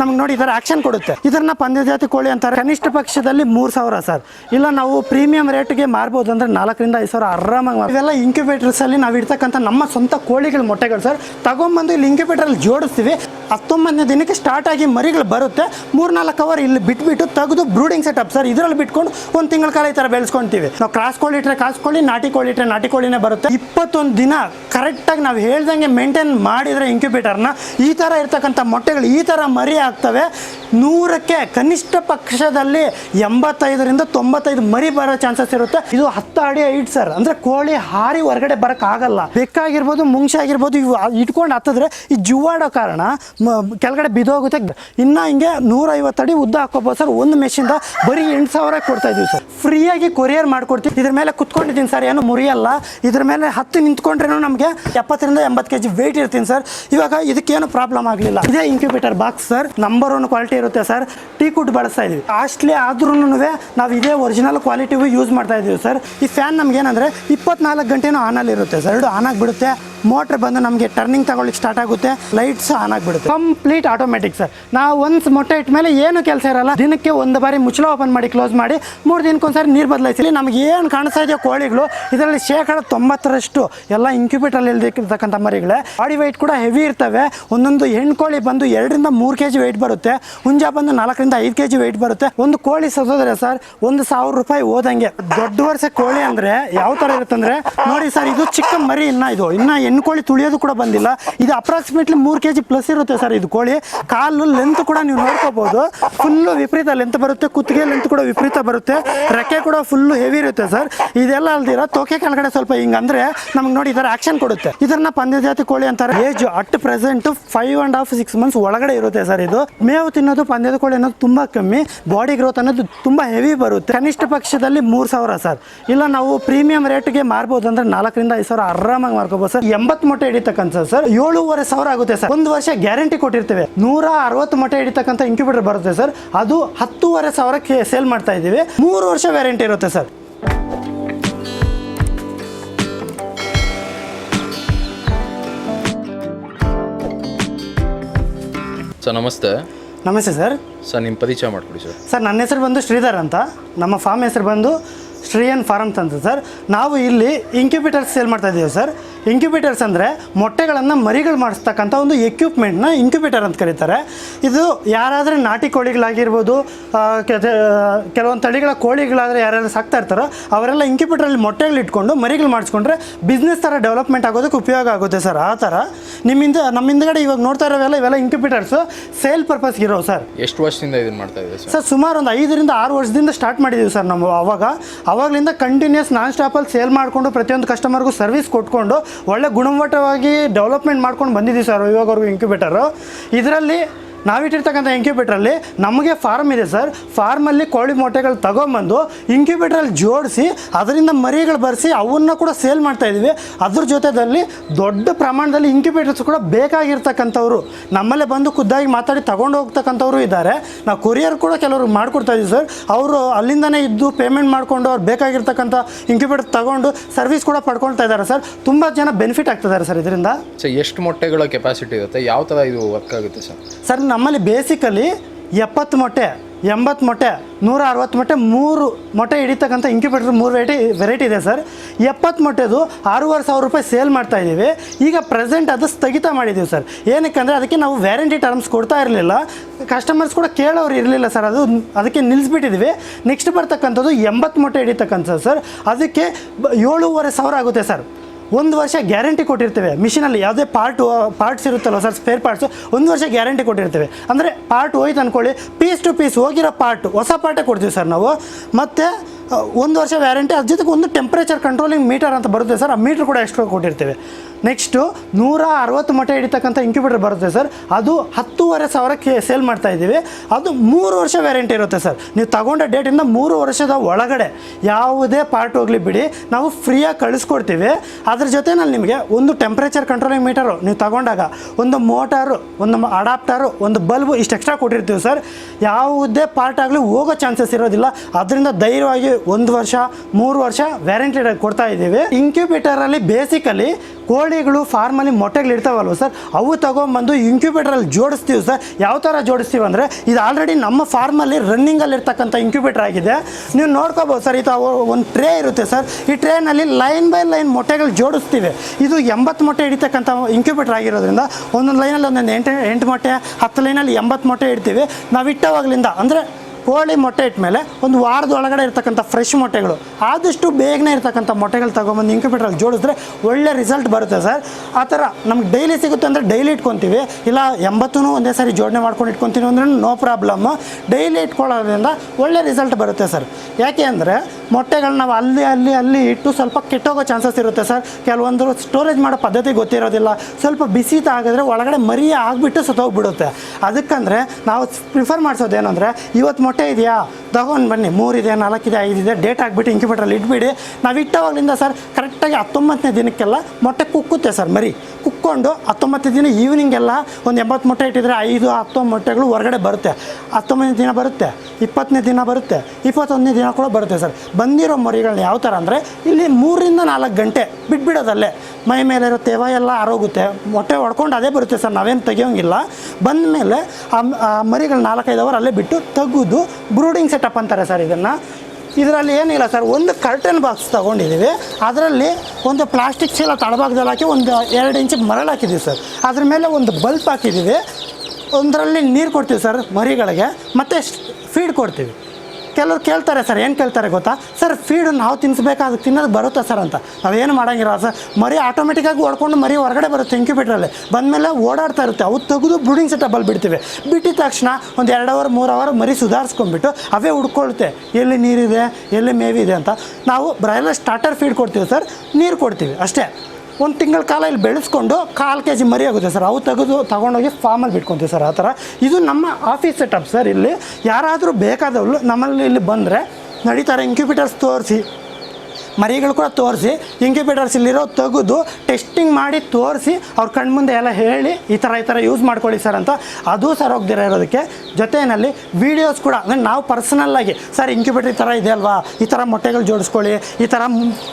ನಮ್ಗೆ ನೋಡಿ ಇದರ ಆಕ್ಷನ್ ಕೊಡುತ್ತೆ. ಇದನ್ನ ಪಂದ್ಯ ಜಾತಿ ಕೋಳಿ ಅಂತಾರೆ. ಕನಿಷ್ಠ ಪಕ್ಷದಲ್ಲಿ ಮೂರು ಸಾವಿರ ಸರ್. ಇಲ್ಲ, ನಾವು ಪ್ರೀಮಿಯಂ ರೇಟ್ಗೆ ಮಾರ್ಬೋದು ಅಂದ್ರೆ ನಾಲ್ಕರಿಂದ ಐದು ಸಾವಿರ ಆರಾಮಾಗಿ ಇವೆಲ್ಲ ಇಂಕ್ಯುಬೇಟರ್ಸ್ ಅಲ್ಲಿ ನಾವು ಇಡ್ತಕ್ಕಂಥ ನಮ್ಮ ಸ್ವಂತ ಕೋಳಿಗಳ ಮೊಟ್ಟೆಗಳು ಸರ್. ತಗೊಂಬಂದು ಇಲ್ಲಿ ಇಂಕ್ಯುಬೇಟರ್ ಜೋಡಿಸ್ತೀವಿ. ಹತ್ತೊಂಬತ್ತನೇ ದಿನಕ್ಕೆ ಸ್ಟಾರ್ಟ್ ಆಗಿ ಮರಿಗಳು ಬರುತ್ತೆ. ಮೂರ್ನಾಲ್ಕು ಅವರ್ ಇಲ್ಲಿ ಬಿಟ್ಬಿಟ್ಟು ತೆಗೆದು ಬ್ರೂಡಿಂಗ್ ಸೆಟಪ್ ಸರ್. ಇದರಲ್ಲಿ ಬಿಟ್ಕೊಂಡು ಒಂದು ತಿಂಗಳ ಕಾಲ ಈ ಥರ ಬೆಳೆಸ್ಕೊಂತೀವಿ. ನಾವು ಕ್ರಾಸ್ ಕೋಳಿ ಇಟ್ಟರೆ ಕ್ರಾಸ್ ಕೋಳಿ, ನಾಟಿ ಕೋಳಿ ಇಟ್ಟರೆ ನಾಟಿ ಕೋಳಿನೇ ಬರುತ್ತೆ. ಇಪ್ಪತ್ತೊಂದು ದಿನ ಕರೆಕ್ಟಾಗಿ ನಾವು ಹೇಳ್ದಂಗೆ ಮೇಂಟೈನ್ ಮಾಡಿದರೆ ಇಂಕ್ಯುಬೇಟರ್ನ ಈ ಥರ ಇರ್ತಕ್ಕಂಥ ಮೊಟ್ಟೆಗಳು ಈ ಥರ ಮರಿ ಆಗ್ತವೆ. ನೂರಕ್ಕೆ ಕನಿಷ್ಠ ಪಕ್ಷದಲ್ಲಿ ಎಂಬತ್ತೈದರಿಂದ ತೊಂಬತ್ತೈದು ಮರಿ ಬರೋ ಚಾನ್ಸಸ್ ಇರುತ್ತೆ. ಇದು ಹತ್ತು ಅಡಿ ಐಟ್ ಸರ್. ಅಂದರೆ ಕೋಳಿ ಹಾರಿ ಹೊರಗಡೆ ಬರೋಕ್ಕಾಗಲ್ಲ ಬೆಕ್ಕಾಗಿರ್ಬೋದು ಮುಂಗ್ಸೆ ಆಗಿರ್ಬೋದು ಇವು ಇಟ್ಕೊಂಡು ಹತ್ತಿದ್ರೆ ಈ ಜುವಾಡೋ ಕಾರಣ ಕೆಳಗಡೆ ಬಿದ್ದೋಗುತ್ತೆ. ಇನ್ನು ಹಿಂಗೆ ನೂರೈವತ್ತು ಅಡಿ ಉದ್ದ ಹಾಕೋಬೋದು ಸರ್. ಒಂದು ಮೆಷಿನ್ದ ಬರೀ ಎಂಟು ಸಾವಿರ ಕೊಡ್ತಾ ಇದ್ದೀವಿ ಸರ್. ಫ್ರೀಯಾಗಿ ಕೊರಿಯರ್ ಮಾಡಿಕೊಡ್ತೀವಿ. ಇದ್ರ ಮೇಲೆ ಕುತ್ಕೊಂಡಿದ್ದೀನಿ ಸರ್. ಏನು ಮುರಿಯಲ್ಲ. ಇದ್ರ ಮೇಲೆ ಹತ್ತು ನಿಂತ್ಕೊಂಡ್ರೇನು ನಮಗೆ ಎಪ್ಪತ್ತರಿಂದ ಎಂಬತ್ತು ಕೆ ಜಿ ವೆಯ್ಟ್ ಇರ್ತೀನಿ ಸರ್. ಇವಾಗ ಇದಕ್ಕೇನು ಪ್ರಾಬ್ಲಮ್ ಆಗಲಿಲ್ಲ. ಇದೇ incubator box sir. Number one quality ಇರುತ್ತೆ ಸರ್. ಟೀ ಕುಡ್ ಬಳಸ್ತಾ ಇದೀವಿ ಕಾಸ್ಟ್ಲಿ ಆದ್ರೂ ನಾವು ಇದೇ ಒರಿಜಿನಲ್ ಕ್ವಾಲಿಟಿ ಯೂಸ್ ಮಾಡ್ತಾ ಇದೀವಿ ಸರ್. ಈ ಫ್ಯಾನ್ ನಮ್ಗೆ ಏನಂದ್ರೆ ಇಪ್ಪತ್ನಾಲ್ಕು ಗಂಟೆನೂ ಆನಲ್ಲಿ ಇರುತ್ತೆ ಸರ್. ಎರಡು ಆನ್ ಆಗಿಬಿಡುತ್ತೆ ಮೋಟ್ರ್ ಬಂದು ನಮಗೆ ಟರ್ನಿಂಗ್ ತಗೊಳ್ಳಿಕ್ಕೆ ಸ್ಟಾರ್ಟ್ ಆಗುತ್ತೆ. ಲೈಟ್ಸ್ ಆನ್ ಆಗಿಬಿಡುತ್ತೆ ಕಂಪ್ಲೀಟ್ ಆಟೋಮೆಟಿಕ್ ಸರ್. ನಾವು ಒಂದು ಮೊಟ್ಟೆ ಇಟ್ಟ ಮೇಲೆ ಏನು ಕೆಲಸ ಇರಲ್ಲ, ದಿನಕ್ಕೆ ಒಂದು ಬಾರಿ ಮುಚ್ಚಳ ಓಪನ್ ಮಾಡಿ ಕ್ಲೋಸ್ ಮಾಡಿ, ಮೂರು ದಿನಕ್ಕೊಂದ್ಸರಿ ನೀರು ಬದಲಾಯಿಸಿ. ನಮ್ಗೆ ಏನು ಕಾಣಿಸ್ತಾ ಇದೆಯೋ ಕೋಳಿಗಳು, ಇದರಲ್ಲಿ ಶೇಕಡ ತೊಂಬತ್ತರಷ್ಟು ಎಲ್ಲ ಇಂಕ್ಯುಬೇಟರ್ ಇರ್ತಕ್ಕಂಥ ಮರಿಗಳೇ. ಬಾಡಿ ವೆಯ್ಟ್ ಕೂಡ ಹೆವಿ ಇರ್ತವೆ. ಒಂದೊಂದು ಹೆಣ್ಣು ಕೋಳಿ ಬಂದು ಎರಡರಿಂದ ಮೂರು ಕೆ ಜಿ ವೆಯ್ಟ್ ಬರುತ್ತೆ. ಹುಂಜ ಬಂದು ನಾಲ್ಕರಿಂದ ಐದು ಕೆ ಜಿ ವೆಯ್ಟ್ ಬರುತ್ತೆ. ಒಂದು ಕೋಳಿ ಸತ್ತೋದ್ರೆ ಸರ್, ಒಂದು ಸಾವಿರ ರೂಪಾಯಿ ಓದಂಗೆ ದೊಡ್ಡ ವರ್ಷ ಕೋಳಿ ಅಂದರೆ ಯಾವ ಥರ ಇರುತ್ತೆ ಅಂದರೆ, ನೋಡಿ ಸರ್, ಇದು ಚಿಕ್ಕ ಮರಿ ಇನ್ನ ಇದು. ಇನ್ನ ಹೆಣ್ಣು ಕೋಳಿ ತುಳಿಯೋದು ಕೂಡ ಬಂದಿಲ್ಲ. ಇದು ಅಪ್ರಾಕ್ಸಿಮೇಟ್ಲಿ ಮೂರು ಕೆ ಜಿ ಪ್ಲಸ್ ಇರುತ್ತೆ. ಸರ್ ಇದು ಕೋಳಿ. ಕಾಲು ಲೆಂತ್ ಕೂಡ ನೀವು ನೋಡ್ಕೋಬಹುದು. ಫುಲ್ಲು ವಿಪರೀತ ಲೆಂತ್ ಬರುತ್ತೆ, ಕುತ್ತಿಗೆ ಲೆಂತ್ ಕೂಡ ವಿಪರೀತ ಬರುತ್ತೆ, ರೆಕ್ಕೆ ಕೂಡ ಫುಲ್ಲು ಹೆವಿ ಇರುತ್ತೆ ಸರ್. ಇದೆಲ್ಲ ಅಲ್ದಿರ, ತೋಕೆ ಕೆಳಗಡೆ ಸ್ವಲ್ಪ ಹಿಂಗಂದ್ರೆ ನಮ್ಗೆ ನೋಡಿ ಇದರ ಆಕ್ಷನ್ ಕೊಡುತ್ತೆ. ಇದನ್ನ ಪಂದ್ಯ ಜಾತಿ ಕೋಳಿ ಅಂತಾರೆ. Age at present five and half six months ಒಳಗಡೆ ಇರುತ್ತೆ ಸರ್ ಇದು. ಮೇವು ತಿನ್ನೋದು, ಪಂದ್ಯದ ಕೋಳಿ ಅನ್ನೋದು ತುಂಬಾ ಕಮ್ಮಿ. ಬಾಡಿ ಗ್ರೋತ್ ಅನ್ನೋದು ತುಂಬಾ ಹೆವಿ ಬರುತ್ತೆ. ಕನಿಷ್ಠ ಪಕ್ಷದಲ್ಲಿ ಮೂರು ಸಾವಿರ ಸರ್. ಇಲ್ಲ ನಾವು ಪ್ರೀಮಿಯಂ ರೇಟ್ಗೆ ಮಾರ್ಬೋದು ಅಂದ್ರೆ ನಾಲ್ಕರಿಂದ ಐದು ಸಾವಿರ ಆರಾಮಾಗಿ ಮಾರ್ಕೋಬೋದು ಸರ್. ಎಂಬತ್ತು ಮೊಟ್ಟೆ ಹಿಡಿತಕ್ಕಂಥ ಸರ್. ಏಳುವರೆ ಸಾವಿರ ಆಗುತ್ತೆ ಸರ್. ಒಂದು ವರ್ಷ ಗ್ಯಾರಂಟಿ ಕೊಟ್ಟಿರ್ತೇವೆ. ನೂರ ಅರವತ್ತು ಮೊಟ್ಟೆ ಹಿಡಿತಕ್ಕಂಥ ಇಂಕ್ಯುಬೇಟರ್ ಬರುತ್ತೆ ಸರ್. ಅದು ಹತ್ತೂವರೆ ಸಾವಿರಕ್ಕೆ ಸೇಲ್ ಮಾಡ್ತಾ ಇದ್ದೀವಿ. ಮೂರು ವರ್ಷ ವ್ಯಾರಂಟಿ ಇರುತ್ತೆ ಸರ್. ಸರ್ ನಮಸ್ತೆ. ನಮಸ್ತೆ ಸರ್. ಸರ್ ನಿಮ್ಮ ಪರಿಚಯ ಮಾಡಿಕೊಡಿ ಸರ್. ಸರ್ ನನ್ನ ಹೆಸರು ಬಂದು ಶ್ರೀಧರ್ ಅಂತ. ನಮ್ಮ ಫಾರ್ಮ್ ಹೆಸರು ಬಂದು ಶ್ರೀಯನ್ ಫಾರ್ಮ್ಸ್ ಅಂತ ಸರ್. ನಾವು ಇಲ್ಲಿ ಇಂಕ್ಯುಬೇಟರ್ಸ್ ಸೇಲ್ ಮಾಡ್ತಾ ಇದ್ದೀವಿ ಸರ್. ಇಂಕ್ಯುಬೇಟರ್ಸ್ ಅಂದರೆ ಮೊಟ್ಟೆಗಳನ್ನು ಮರಿಗಳು ಮಾಡಿಸ್ತಕ್ಕಂಥ ಒಂದು ಎಕ್ವಿಪ್ಮೆಂಟ್ನ ಇಂಕ್ಯುಬೇಟರ್ ಅಂತ ಕರೀತಾರೆ. ಇದು ಯಾರಾದರೆ ನಾಟಿ ಕೋಳಿಗಳಾಗಿರ್ಬೋದು ಕೆಲವೊಂದು ತಳಿಗಳ ಕೋಳಿಗಳಾದರೆ ಯಾರ್ಯಾರು ಸಾಕ್ತಾ ಇರ್ತಾರೋ ಅವರೆಲ್ಲ ಇಂಕ್ಯುಬೇಟರಲ್ಲಿ ಮೊಟ್ಟೆಗಳು ಇಟ್ಕೊಂಡು ಮರಿಗಳು ಮಾಡಿಸ್ಕೊಂಡ್ರೆ ಬಿಸ್ನೆಸ್ ಥರ ಡೆವಲಪ್ಮೆಂಟ್ ಆಗೋದಕ್ಕೆ ಉಪಯೋಗ ಆಗುತ್ತೆ ಸರ್. ಆ ಥರ ನಿಮ್ಮಿಂದ ನಮ್ಮ ಹಿಂದ್ಗಡೆ ಇವಾಗ ನೋಡ್ತಾ ಇರೋವೆಲ್ಲ ಇವೆಲ್ಲ ಇಂಕ್ಯುಬೇಟರ್ಸು ಸೇಲ್ ಪರ್ಪಸ್ಗೆ ಇರೋ ಸರ್. ಎಷ್ಟು ವರ್ಷದಿಂದ ಇದನ್ನು ಮಾಡ್ತಾ ಇದ್ದೀವಿ ಸರ್? ಸರ್ ಸುಮಾರು ಒಂದು ಐದರಿಂದ ಆರು ವರ್ಷದಿಂದ ಸ್ಟಾರ್ಟ್ ಮಾಡಿದ್ದೀವಿ ಸರ್ ನಾವು ಅವಾಗ. ಅವಾಗಲಿಂದ ಕಂಟಿನ್ಯೂಸ್ ನಾನ್ ಸ್ಟಾಪಲ್ಲಿ ಸೇಲ್ ಮಾಡಿಕೊಂಡು ಪ್ರತಿಯೊಂದು ಕಸ್ಟಮರ್ಗೂ ಸರ್ವಿಸ್ ಕೊಟ್ಕೊಂಡು ಒಳ್ಳೆ ಗುಣಮಟ್ಟವಾಗಿ ಡೆವಲಪ್ಮೆಂಟ್ ಮಾಡ್ಕೊಂಡು ಬಂದಿದ್ದೀವಿ ಸರ್ ಇವಾಗವರೆಗೂ ಇಂಕ್ಯುಬೇಟರು ಇದರಲ್ಲಿ ನಾವಿಟ್ಟಿರ್ತಕ್ಕಂಥ ಇಂಕ್ಯುಬೇಟ್ರಲ್ಲಿ ನಮಗೆ ಫಾರ್ಮ್ ಇದೆ ಸರ್ ಫಾರ್ಮಲ್ಲಿ ಕೋಳಿ ಮೊಟ್ಟೆಗಳು ತಗೊಂಬಂದು ಇಂಕ್ಯುಬೇಟ್ರಲ್ಲಿ ಜೋಡಿಸಿ ಅದರಿಂದ ಮರಿಗಳು ಬರೆಸಿ ಅವನ್ನ ಕೂಡ ಸೇಲ್ ಮಾಡ್ತಾ ಇದ್ದೀವಿ. ಅದ್ರ ಜೊತೆದಲ್ಲಿ ದೊಡ್ಡ ಪ್ರಮಾಣದಲ್ಲಿ ಇಂಕ್ಯುಬೇಟರ್ಸ್ ಕೂಡ ಬೇಕಾಗಿರ್ತಕ್ಕಂಥವ್ರು. ನಮ್ಮಲ್ಲೇ ಬಂದು ಖುದ್ದಾಗಿ ಮಾತಾಡಿ ತಗೊಂಡು ಹೋಗ್ತಕ್ಕಂಥವ್ರು ಇದ್ದಾರೆ. ನಾವು ಕೊರಿಯರ್ ಕೂಡ ಕೆಲವರು ಮಾಡ್ಕೊಡ್ತಾ ಇದ್ದೀವಿ ಸರ್ ಅವರು ಅಲ್ಲಿಂದನೇ ಇದ್ದು ಪೇಮೆಂಟ್ ಮಾಡಿಕೊಂಡು ಅವ್ರು ಬೇಕಾಗಿರ್ತಕ್ಕಂಥ ಇಂಕ್ಯುಬೇಟರ್ ತಗೊಂಡು ಸರ್ವಿಸ್ ಕೂಡ ಪಡ್ಕೊಳ್ತಾ ಇದ್ದಾರೆ ಸರ್ ತುಂಬ ಜನ ಬೆನಿಫಿಟ್ ಆಗ್ತಿದ್ದಾರೆ ಸರ್ ಇದರಿಂದ. ಸರ್ ಎಷ್ಟು ಮೊಟ್ಟೆಗಳ ಕೆಪಾಸಿಟಿ ಇರುತ್ತೆ? ಯಾವ ಥರ ಇದು ವರ್ಕ್ ಆಗುತ್ತೆ ಸರ್ ಸರ್ ನಮ್ಮಲ್ಲಿ ಬೇಸಿಕಲಿ ಎಪ್ಪತ್ತು ಮೊಟ್ಟೆ, ಎಂಬತ್ತು ಮೊಟ್ಟೆ ನೂರ ಅರವತ್ತು ಮೊಟ್ಟೆ, ಮೂರು ಮೊಟ್ಟೆ ಹಿಡಿತಕ್ಕಂಥ ಇಂಕ್ಯುಬೇಟರ್ ಮೂರು ವೆರೈಟಿ ವೆರೈಟಿ ಇದೆ ಸರ್. ಎಪ್ಪತ್ತು ಮೊಟ್ಟೆದು ಆರೂವರೆ ಸಾವಿರ ರೂಪಾಯಿ ಸೇಲ್ ಮಾಡ್ತಾ ಇದ್ದೀವಿ. ಈಗ ಪ್ರೆಸೆಂಟ್ ಅದು ಸ್ಥಗಿತ ಮಾಡಿದ್ದೀವಿ ಸರ್. ಏನಕ್ಕೆ ಅಂದರೆ ಅದಕ್ಕೆ ನಾವು ವ್ಯಾರಂಟಿ ಟರ್ಮ್ಸ್ ಕೊಡ್ತಾ ಇರಲಿಲ್ಲ. ಕಸ್ಟಮರ್ಸ್ ಕೂಡ ಕೇಳೋರು ಇರಲಿಲ್ಲ ಸರ್. ಅದು ಅದಕ್ಕೆ ನಿಲ್ಲಿಸ್ಬಿಟ್ಟಿದ್ವಿ ನೆಕ್ಸ್ಟ್ ಬರ್ತಕ್ಕಂಥದ್ದು ಎಂಬತ್ತು ಮೊಟ್ಟೆ ಹಿಡಿತಕ್ಕಂಥದ್ದು ಸರ್. ಅದಕ್ಕೆ ಏಳೂವರೆ ಸಾವಿರ ಆಗುತ್ತೆ ಸರ್. ಒಂದು ವರ್ಷ ಗ್ಯಾರಂಟಿ ಕೊಟ್ಟಿರ್ತೇವೆ. ಮಿಷಿನಲ್ಲಿ ಯಾವುದೇ ಪಾರ್ಟು ಪಾರ್ಟ್ಸ್ ಇರುತ್ತಲ್ಲ ಸರ್ ಸ್ಪೇರ್ ಪಾರ್ಟ್ಸು ಒಂದು ವರ್ಷ ಗ್ಯಾರಂಟಿ ಕೊಟ್ಟಿರ್ತೇವೆ. ಅಂದರೆ ಪಾರ್ಟ್ ಹೋಯ್ತು ಅಂದ್ಕೊಳ್ಳಿ ಪೀಸ್ ಟು ಪೀಸ್ ಹೋಗಿರೋ ಪಾರ್ಟ್ ಹೊಸ ಪಾರ್ಟೇ ಕೊಡ್ತೀವಿ ಸರ್ ನಾವು. ಮತ್ತು ಒಂದು ವರ್ಷ ವ್ಯಾರಂಟಿ ಅದ್ರ ಜೊತೆಗೆ ಒಂದು ಟೆಂಪ್ರೇಚರ್ ಕಂಟ್ರೋಲಿಂಗ್ ಮೀಟರ್ ಅಂತ ಬರುತ್ತೆ ಸರ್, ಆ ಮೀಟ್ರ್ ಕೂಡ ಎಕ್ಸ್ಟ್ರಾ ಕೊಟ್ಟಿರ್ತೇವೆ. ನೆಕ್ಸ್ಟು ನೂರ ಅರವತ್ತು ಮೊಟ್ಟೆ ಹಿಡಿತಕ್ಕಂಥ ಇಂಕ್ಯುಬೇಟರ್ ಬರುತ್ತೆ ಸರ್ ಅದು ಹತ್ತೂವರೆ ಸಾವಿರಕ್ಕೆ ಸೇಲ್ ಮಾಡ್ತಾ ಇದ್ದೀವಿ. ಅದು ಮೂರು ವರ್ಷ ವ್ಯಾರಂಟಿ ಇರುತ್ತೆ ಸರ್ ನೀವು ತಗೊಂಡ ಡೇಟಿಂದ ಮೂರು ವರ್ಷದ ಒಳಗಡೆ ಯಾವುದೇ ಪಾರ್ಟ್ ಹೋಗಲಿ ಬಿಡಿ. ನಾವು ಫ್ರೀಯಾಗಿ ಕಳಿಸ್ಕೊಡ್ತೀವಿ. ಅದ್ರ ಜೊತೆನಲ್ಲಿ ನಿಮಗೆ ಒಂದು ಟೆಂಪ್ರೇಚರ್ ಕಂಟ್ರೋಲಿಂಗ್ ಮೀಟರು ನೀವು ತಗೊಂಡಾಗ ಒಂದು ಮೋಟಾರು ಒಂದು ಅಡಾಪ್ಟರು ಒಂದು ಬಲ್ಬು ಇಷ್ಟು ಎಕ್ಸ್ಟ್ರಾ ಕೊಟ್ಟಿರ್ತೀವಿ ಸರ್ ಯಾವುದೇ ಪಾರ್ಟ್ ಆಗಲಿ ಹೋಗೋ ಚಾನ್ಸಸ್ ಇರೋದಿಲ್ಲ. ಅದರಿಂದ ಧೈರ್ಯವಾಗಿ ಒಂದು ವರ್ಷ, ಮೂರು ವರ್ಷ ವ್ಯಾರಂಟಿ ಕೊಡ್ತಾ ಇದ್ದೀವಿ. ಇಂಕ್ಯುಬೇಟರಲ್ಲಿ ಬೇಸಿಕಲಿ ಕೋಳಿಗಳು ಫಾರ್ಮಲ್ಲಿ ಮೊಟ್ಟೆಗಳು ಇರ್ತಾವಲ್ವ ಸರ್, ಅವು ತೊಗೊಂಬಂದು ಇಂಕ್ಯುಬೇಟ್ರಲ್ಲಿ ಜೋಡಿಸ್ತೀವಿ ಸರ್. ಯಾವ ಥರ ಜೋಡಿಸ್ತೀವಿ ಅಂದರೆ, ಇದು ಆಲ್ರೆಡಿ ನಮ್ಮ ಫಾರ್ಮಲ್ಲಿ ರನ್ನಿಂಗಲ್ಲಿ ಇರ್ತಕ್ಕಂಥ ಇಂಕ್ಯುಬೇಟರ್ ಆಗಿದೆ. ನೀವು ನೋಡ್ಕೋಬೋದು ಸರ್, ಇದು ಒಂದು ಟ್ರೇ ಇರುತ್ತೆ ಸರ್. ಈ ಟ್ರೇನಲ್ಲಿ ಲೈನ್ ಬೈ ಲೈನ್ ಮೊಟ್ಟೆಗಳು ಜೋಡಿಸ್ತೀವಿ. ಇದು ಎಂಬತ್ತು ಮೊಟ್ಟೆ ಹಿಡಿತಕ್ಕಂಥ ಇಂಕ್ಯುಬೇಟರ್ ಆಗಿರೋದ್ರಿಂದ, ಒಂದೊಂದು ಲೈನಲ್ಲಿ ಒಂದೊಂದು ಎಂಟು ಎಂಟು ಮೊಟ್ಟೆ, ಹತ್ತು ಲೈನಲ್ಲಿ ಎಂಬತ್ತು ಮೊಟ್ಟೆ ಇಡ್ತೀವಿ. ನಾವು ಇಟ್ಟವಾಗಲಿಂದ ಅಂದರೆ ಕೋಳಿ ಮೊಟ್ಟೆ ಇಟ್ಮೇಲೆ ಒಂದು ವಾರದ ಒಳಗಡೆ ಇರ್ತಕ್ಕಂಥ ಫ್ರೆಶ್ ಮೊಟ್ಟೆಗಳು. ಆದಷ್ಟು ಬೇಗನೆ ಇರ್ತಕ್ಕಂಥ ಮೊಟ್ಟೆಗಳು ತೊಗೊಂಬಂದು ಇಂಕ್ಯುಬೇಟ್ರಲ್ಲಿ ಜೋಡಿಸಿದ್ರೆ ಒಳ್ಳೆ ರಿಸಲ್ಟ್ ಬರುತ್ತೆ ಸರ್. ಆ ಥರ ನಮ್ಗೆ ಡೈಲಿ ಸಿಗುತ್ತೆ ಅಂದರೆ ಡೈಲಿ ಇಟ್ಕೊತೀವಿ. ಇಲ್ಲ ಎಂಬತ್ತೂ ಒಂದೇ ಸಾರಿ ಜೋಡಣೆ ಮಾಡ್ಕೊಂಡು ಇಟ್ಕೊತೀವಿ ಅಂದ್ರೆ ನೋ ಪ್ರಾಬ್ಲಮ್ಮು ಡೈಲಿ ಇಟ್ಕೊಳ್ಳೋದ್ರಿಂದ ಒಳ್ಳೆ ರಿಸಲ್ಟ್ ಬರುತ್ತೆ ಸರ್. ಯಾಕೆ ಅಂದರೆ ಮೊಟ್ಟೆಗಳು ನಾವು ಅಲ್ಲಿ ಅಲ್ಲಿ ಅಲ್ಲಿ ಇಟ್ಟು ಸ್ವಲ್ಪ ಕೆಟ್ಟೋಗೋ ಚಾನ್ಸಸ್ ಇರುತ್ತೆ ಸರ್. ಕೆಲವೊಂದು ಸ್ಟೋರೇಜ್ ಮಾಡೋ ಪದ್ಧತಿ ಗೊತ್ತಿರೋದಿಲ್ಲ. ಸ್ವಲ್ಪ ಬಿಸಿ ತಾಗಿದ್ರೆ ಒಳಗಡೆ ಮರಿ ಆಗಿಬಿಟ್ಟು ಸತ್ತೋಗ್ಬಿಡುತ್ತೆ. ಅದಕ್ಕಂದರೆ ನಾವು ಪ್ರಿಫರ್ ಮಾಡಿಸೋದು ಏನಂದರೆ ಇವತ್ತು ಇದೆಯಾ? ತಗೊಂಡು ಬನ್ನಿ, ಮೂರಿದೆ, ನಾಲ್ಕಿದೆ, ಐದಿದೆ ಡೇಟ್ ಹಾಕ್ಬಿಟ್ಟು ಇಂಕ್ಯುಬೇಟ್ರಲ್ಲಿ ಇಟ್ಬಿಡಿ. ನಾವು ಇಟ್ಟವಾಗಲಿಂದ ಸರ್ ಕರೆಕ್ಟಾಗಿ ಹತ್ತೊಂಬತ್ತನೇ ದಿನಕ್ಕೆಲ್ಲ ಮೊಟ್ಟೆ ಕುಕ್ಕುತ್ತೆ ಸರ್ ಮರಿ. ಕುಕ್ಕೊಂಡು ಹತ್ತೊಂಬತ್ತನೇ ದಿನ ಈವ್ನಿಂಗೆಲ್ಲ ಒಂದು ಎಂಬತ್ತು ಮೊಟ್ಟೆ ಇಟ್ಟಿದ್ರೆ ಐದು, ಹತ್ತು ಮೊಟ್ಟೆಗಳು ಹೊರಗಡೆ ಬರುತ್ತೆ. ಹತ್ತೊಂಬತ್ತನೇ ದಿನ ಬರುತ್ತೆ ಇಪ್ಪತ್ತನೇ ದಿನ ಬರುತ್ತೆ, ಇಪ್ಪತ್ತೊಂದನೇ ದಿನ ಕೂಡ ಬರುತ್ತೆ ಸರ್ ಬಂದಿರೋ ಮರಿಗಳನ್ನ ಯಾವ ಥರ ಅಂದರೆ, ಇಲ್ಲಿ ಮೂರರಿಂದ ನಾಲ್ಕು ಗಂಟೆ ಬಿಟ್ಬಿಡೋದಲ್ಲೇ. ಮೈ ಮೇಲೆ ಇರೋ ತೇವ ಎಲ್ಲ ಆರೋಗುತ್ತೆ. ಮೊಟ್ಟೆ ಹೊಡ್ಕೊಂಡು ಅದೇ ಬರುತ್ತೆ ಸರ್, ನಾವೇನು ತೆಗಿಯೋಂಗಿಲ್ಲ. ಬಂದ ಮೇಲೆ ಆ ಆ ಮರಿಗಳು ನಾಲ್ಕೈದು ಅವರ್ ಅಲ್ಲೇ ಬಿಟ್ಟು ತೆಗೆದು ಬ್ರೂಡಿಂಗ್ ಸೆಟಪ್ ಅಂತಾರೆ ಸರ್ ಇದನ್ನು. ಇದರಲ್ಲಿ ಏನಿಲ್ಲ ಸರ್, ಒಂದು ಕರ್ಟನ್ ಬಾಕ್ಸ್ ತೊಗೊಂಡಿದ್ದೀವಿ ಅದರಲ್ಲಿ ಒಂದು ಪ್ಲಾಸ್ಟಿಕ್ ಚೀಲ ತಳಭಾಗದಲ್ಲಿ ಹಾಕಿ ಒಂದು ಎರಡು ಇಂಚ್ ಮರಳು ಹಾಕಿದ್ದೀವಿ ಸರ್. ಅದ್ರ ಮೇಲೆ ಒಂದು ಬಲ್ಪ್ ಹಾಕಿದ್ದೀವಿ ಒಂದರಲ್ಲಿ ನೀರು ಕೊಡ್ತೀವಿ ಸರ್ ಮರಿಗಳಿಗೆ, ಮತ್ತು ಫೀಡ್ ಕೊಡ್ತೀವಿ. ಕೆಲವ್ರು ಕೇಳ್ತಾರೆ ಸರ್, ಏನು ಕೇಳ್ತಾರೆ ಗೊತ್ತಾ? ಸರ್ ಫೀಡ್ ನಾವು ತಿನ್ನಿಸ್ಬೇಕಾದ್ರೆ ತಿನ್ನೋದು ಬರುತ್ತಾ ಸರ್ ಅಂತ. ನಾವೇನು ಮಾಡೋಂಗಿಲ್ಲ ಸರ್. ಮರಿ ಆಟೋಮೆಟಿಕ್ಕಾಗಿ ಓಡ್ಕೊಂಡು ಮರಿ ಹೊರಗಡೆ ಬರುತ್ತೆ ಇಂಕ್ಯುಬೇಟ್ರಲ್ಲಿ ಬಂದಮೇಲೆ ಓಡಾಡ್ತಾ ಇರುತ್ತೆ. ಅವು ತೆಗೆದು ಬ್ರೂಡಿಂಗ್ ಸೆಟಪಲ್ಲಿ ಬಿಡ್ತೀವಿ. ಬಿಟ್ಟಿದ ತಕ್ಷಣ ಒಂದು ಎರಡು ಅವರ್ ಮೂರು ಅವರ್ ಮರಿ ಸುಧಾರಿಸ್ಕೊಂಡ್ಬಿಟ್ಟು ಅವೇ ಹುಡ್ಕೊಳುತ್ತೆ ಎಲ್ಲಿ ನೀರಿದೆ, ಎಲ್ಲಿ ಮೇವಿದೆ ಅಂತ. ನಾವು ಬ್ರಾಯ್ಲರ್ ಸ್ಟಾರ್ಟರ್ ಫೀಡ್ ಕೊಡ್ತೀವಿ ಸರ್. ನೀರು ಕೊಡ್ತೀವಿ ಅಷ್ಟೇ. ಒಂದು ತಿಂಗಳ ಕಾಲ ಇಲ್ಲಿ ಬೆಳೆಸ್ಕೊಂಡು ಕಾಲು ಕೆ ಜಿ ಮರಿ ಆಗುತ್ತೆ ಸರ್. ಅವು ತೆಗೆದು ತೊಗೊಂಡೋಗಿ ಫಾರ್ಮಲ್ಲಿ ಬಿಟ್ಕೊತೀವಿ ಸರ್ ಆ ಥರ. ಇದು ನಮ್ಮ ಆಫೀಸ್ ಸೆಟಪ್ ಸರ್ ಇಲ್ಲಿ. ಯಾರಾದರೂ ಬೇಕಾದವರು ನಮ್ಮಲ್ಲಿ ಇಲ್ಲಿ ಬಂದರೆ ನಡೀತಾರೆ ಇಂಕ್ಯುಬೇಟರ್ಸ್ ತೋರಿಸಿ. ಮರಿಗಳು ಕೂಡ ತೋರಿಸಿ ಇಲ್ಲಿರೋ ತೆಗೆದು ಟೆಸ್ಟಿಂಗ್ ಮಾಡಿ ತೋರಿಸಿ, ಅವ್ರ ಕಣ್ಮುಂದೆ ಎಲ್ಲ ಹೇಳಿ, ಈ ಥರ ಈ ಥರ ಯೂಸ್ ಮಾಡ್ಕೊಳ್ಳಿ ಸರ್ ಅಂತ. ಅದು ಸರ್ ಹೋಗ್ದಿರ ಇರೋದಕ್ಕೆ. ಜೊತೆಯಲ್ಲಿ ವೀಡಿಯೋಸ್ ಕೂಡ, ಅಂದರೆ ನಾವು ಪರ್ಸನಲ್ಲಾಗಿ ಸರ್ ಇಂಕ್ಯುಬೇಟರ್ ಈ ಥರ ಇದೆ ಅಲ್ವಾ? ಈ ಥರ ಮೊಟ್ಟೆಗಳು ಜೋಡಿಸ್ಕೊಳ್ಳಿ, ಈ ಥರ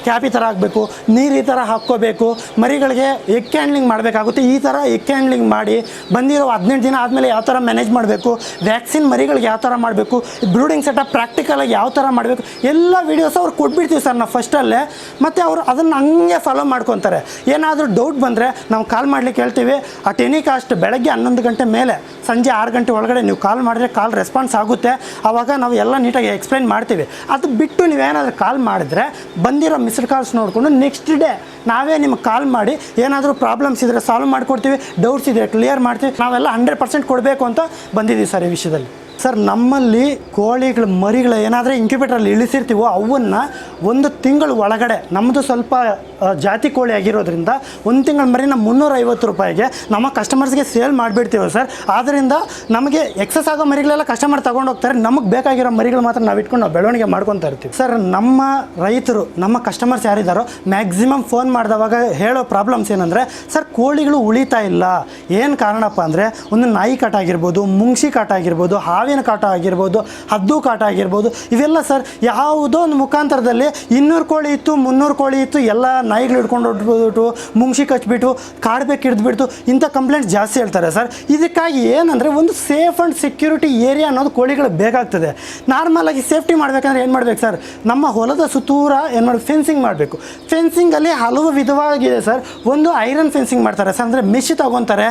ಕ್ಯಾಪ್ ಈ ಥರ ಹಾಕಬೇಕು, ನೀರು ಈ ಥರ ಹಾಕ್ಕೋಬೇಕು, ಮರಿಗಳಿಗೆ ಎಕ್ ಹ್ಯಾಂಡ್ಲಿಂಗ್ ಮಾಡಬೇಕಾಗುತ್ತೆ, ಈ ಥರ ಎಕ್ ಹ್ಯಾಂಡ್ಲಿಂಗ್ ಮಾಡಿ, ಬಂದಿರೋ ಹದಿನೆಂಟು ದಿನ ಆದಮೇಲೆ ಯಾವ ಥರ ಮ್ಯಾನೇಜ್ ಮಾಡಬೇಕು ವ್ಯಾಕ್ಸಿನ್ ಮರಿಗಳಿಗೆ ಯಾವ ಥರ ಮಾಡಬೇಕು ಬ್ರೂಡಿಂಗ್ ಸೆಟಪ್ ಪ್ರಾಕ್ಟಿಕಲಾಗಿ ಯಾವ ಥರ ಮಾಡಬೇಕು, ಎಲ್ಲ ವೀಡಿಯೋಸ್ ಅವ್ರು ಕೊಟ್ಬಿಡ್ತೀವಿ ಸರ್ ನಾವು ಫಸ್ಟಲ್ಲೇ ಮತ್ತು ಅವರು ಅದನ್ನು ಹಂಗೆ ಫಾಲೋ ಮಾಡ್ಕೊತಾರೆ. ಏನಾದರೂ ಡೌಟ್ ಬಂದರೆ ನಾವು ಕಾಲ್ ಮಾಡಲಿಕ್ಕೆ ಹೇಳ್ತೀವಿ. ಅಟ್ ಎನಿ ಕಾಸ್ಟ್ ಬೆಳಗ್ಗೆ ಹನ್ನೊಂದು ಗಂಟೆ ಮೇಲೆ, ಸಂಜೆ ಆರು ಗಂಟೆ ಒಳಗಡೆ ನೀವು ಕಾಲ್ ಮಾಡಿದ್ರೆ ಕಾಲ್ ರೆಸ್ಪಾನ್ಸ್ ಆಗುತ್ತೆ. ಆವಾಗ ನಾವು ಎಲ್ಲ ನೀಟಾಗಿ ಎಕ್ಸ್ಪ್ಲೈನ್ ಮಾಡ್ತೀವಿ. ಅದು ಬಿಟ್ಟು ನೀವೇನಾದರೂ ಕಾಲ್ ಮಾಡಿದ್ರೆ ಬಂದಿರೋ ಮಿಸ್ಡ್ ಕಾಲ್ಸ್ ನೋಡಿಕೊಂಡು ನೆಕ್ಸ್ಟ್ ಡೇ ನಾವೇ ನಿಮ್ಗೆ ಕಾಲ್ ಮಾಡಿ ಏನಾದರೂ ಪ್ರಾಬ್ಲಮ್ಸ್ ಇದ್ದರೆ ಸಾಲ್ವ್ ಮಾಡಿಕೊಡ್ತೀವಿ. ಡೌಟ್ಸ್ ಇದ್ದರೆ ಕ್ಲಿಯರ್ ಮಾಡ್ತೀವಿ. ನಾವೆಲ್ಲ ಹಂಡ್ರೆಡ್ ಪರ್ಸೆಂಟ್ ಕೊಡಬೇಕು ಅಂತ ಬಂದಿದ್ದೀವಿ ಸರ್ ಈ ವಿಷಯದಲ್ಲಿ. ಸರ್ ನಮ್ಮಲ್ಲಿ ಕೋಳಿಗಳ ಮರಿಗಳು ಏನಾದರೂ ಇಂಕ್ಯುಬೇಟ್ರಲ್ಲಿ ಇಳಿಸಿರ್ತೀವೋ ಅವನ್ನು ಒಂದು ತಿಂಗಳು ಒಳಗಡೆ ನಮ್ಮದು ಸ್ವಲ್ಪ ಜಾತಿ ಕೋಳಿ ಆಗಿರೋದ್ರಿಂದ ಒಂದು ತಿಂಗಳ ಮರಿನ ಮುನ್ನೂರೈವತ್ತು ರೂಪಾಯಿಗೆ ನಮ್ಮ ಕಸ್ಟಮರ್ಸ್ಗೆ ಸೇಲ್ ಮಾಡಿಬಿಡ್ತೀವಿ ಸರ್. ಆದ್ದರಿಂದ ನಮಗೆ ಎಕ್ಸಸ್ ಆಗೋ ಮರಿಗಳೆಲ್ಲ ಕಸ್ಟಮರ್ ಹೋಗ್ತಾರೆ. ನಮಗೆ ಬೇಕಾಗಿರೋ ಮರಿಗಳು ಮಾತ್ರ ನಾವು ಇಟ್ಕೊಂಡು ನಾವು ಬೆಳವಣಿಗೆ ಮಾಡ್ಕೊತಾ ಇರ್ತೀವಿ. ಸರ್, ನಮ್ಮ ರೈತರು, ನಮ್ಮ ಕಸ್ಟಮರ್ಸ್ ಯಾರಿದ್ದಾರೋ ಮ್ಯಾಕ್ಸಿಮಮ್ ಫೋನ್ ಮಾಡಿದವಾಗ ಹೇಳೋ ಪ್ರಾಬ್ಲಮ್ಸ್ ಏನಂದರೆ, ಸರ್, ಕೋಳಿಗಳು ಉಳಿತಾ ಇಲ್ಲ. ಏನು ಕಾರಣಪ್ಪ ಅಂದರೆ, ಒಂದು ನಾಯಿ ಕಾಟ ಆಗಿರ್ಬೋದು, ಮುಂಗ್ಸಿ ಕಾಟ ಆಗಿರ್ಬೋದು, ಹಾವಿನ ಕಾಟ ಆಗಿರ್ಬೋದು, ಹದ್ದು ಕಾಟ ಆಗಿರ್ಬೋದು, ಇವೆಲ್ಲ ಸರ್ ಯಾವುದೋ ಒಂದು ಮುಖಾಂತರದಲ್ಲಿ ಇನ್ನೂರು ಕೋಳಿ ಇತ್ತು, ಮುನ್ನೂರು ಕೋಳಿ ಇತ್ತು, ಎಲ್ಲ ನಾಯಿಗಳು ಹಿಡ್ಕೊಂಡು ಹೊಟ್ಬಿಟ್ಟು ಮುಂಗ್ಸಿ ಕಚ್ಚಿಬಿಟ್ಟು ಕಾಡ್ಬೇಕು ಹಿಡಿದ್ಬಿಡ್ತು, ಇಂಥ ಕಂಪ್ಲೇಂಟ್ ಜಾಸ್ತಿ ಹೇಳ್ತಾರೆ ಸರ್. ಇದಕ್ಕಾಗಿ ಏನಂದರೆ ಒಂದು ಸೇಫ್ ಆ್ಯಂಡ್ ಸೆಕ್ಯೂರಿಟಿ ಏರಿಯಾ ಅನ್ನೋದು ಕೋಳಿಗಳು ಬೇಕಾಗ್ತದೆ ನಾರ್ಮಲಾಗಿ ಸೇಫ್ಟಿ ಮಾಡಬೇಕಂದ್ರೆ ಏನು ಮಾಡ್ಬೇಕು ಸರ್? ನಮ್ಮ ಹೊಲದ ಸುತ್ತೂರ ಏನು ಮಾಡಿ ಫೆನ್ಸಿಂಗ್ ಮಾಡಬೇಕು. ಫೆನ್ಸಿಂಗಲ್ಲಿ ಹಲವು ವಿಧವಾಗಿದೆ ಸರ್. ಒಂದು ಐರನ್ ಫೆನ್ಸಿಂಗ್ ಮಾಡ್ತಾರೆ ಸರ್. ಅಂದರೆ ಮೆಶ್ ತೊಗೊತಾರೆ.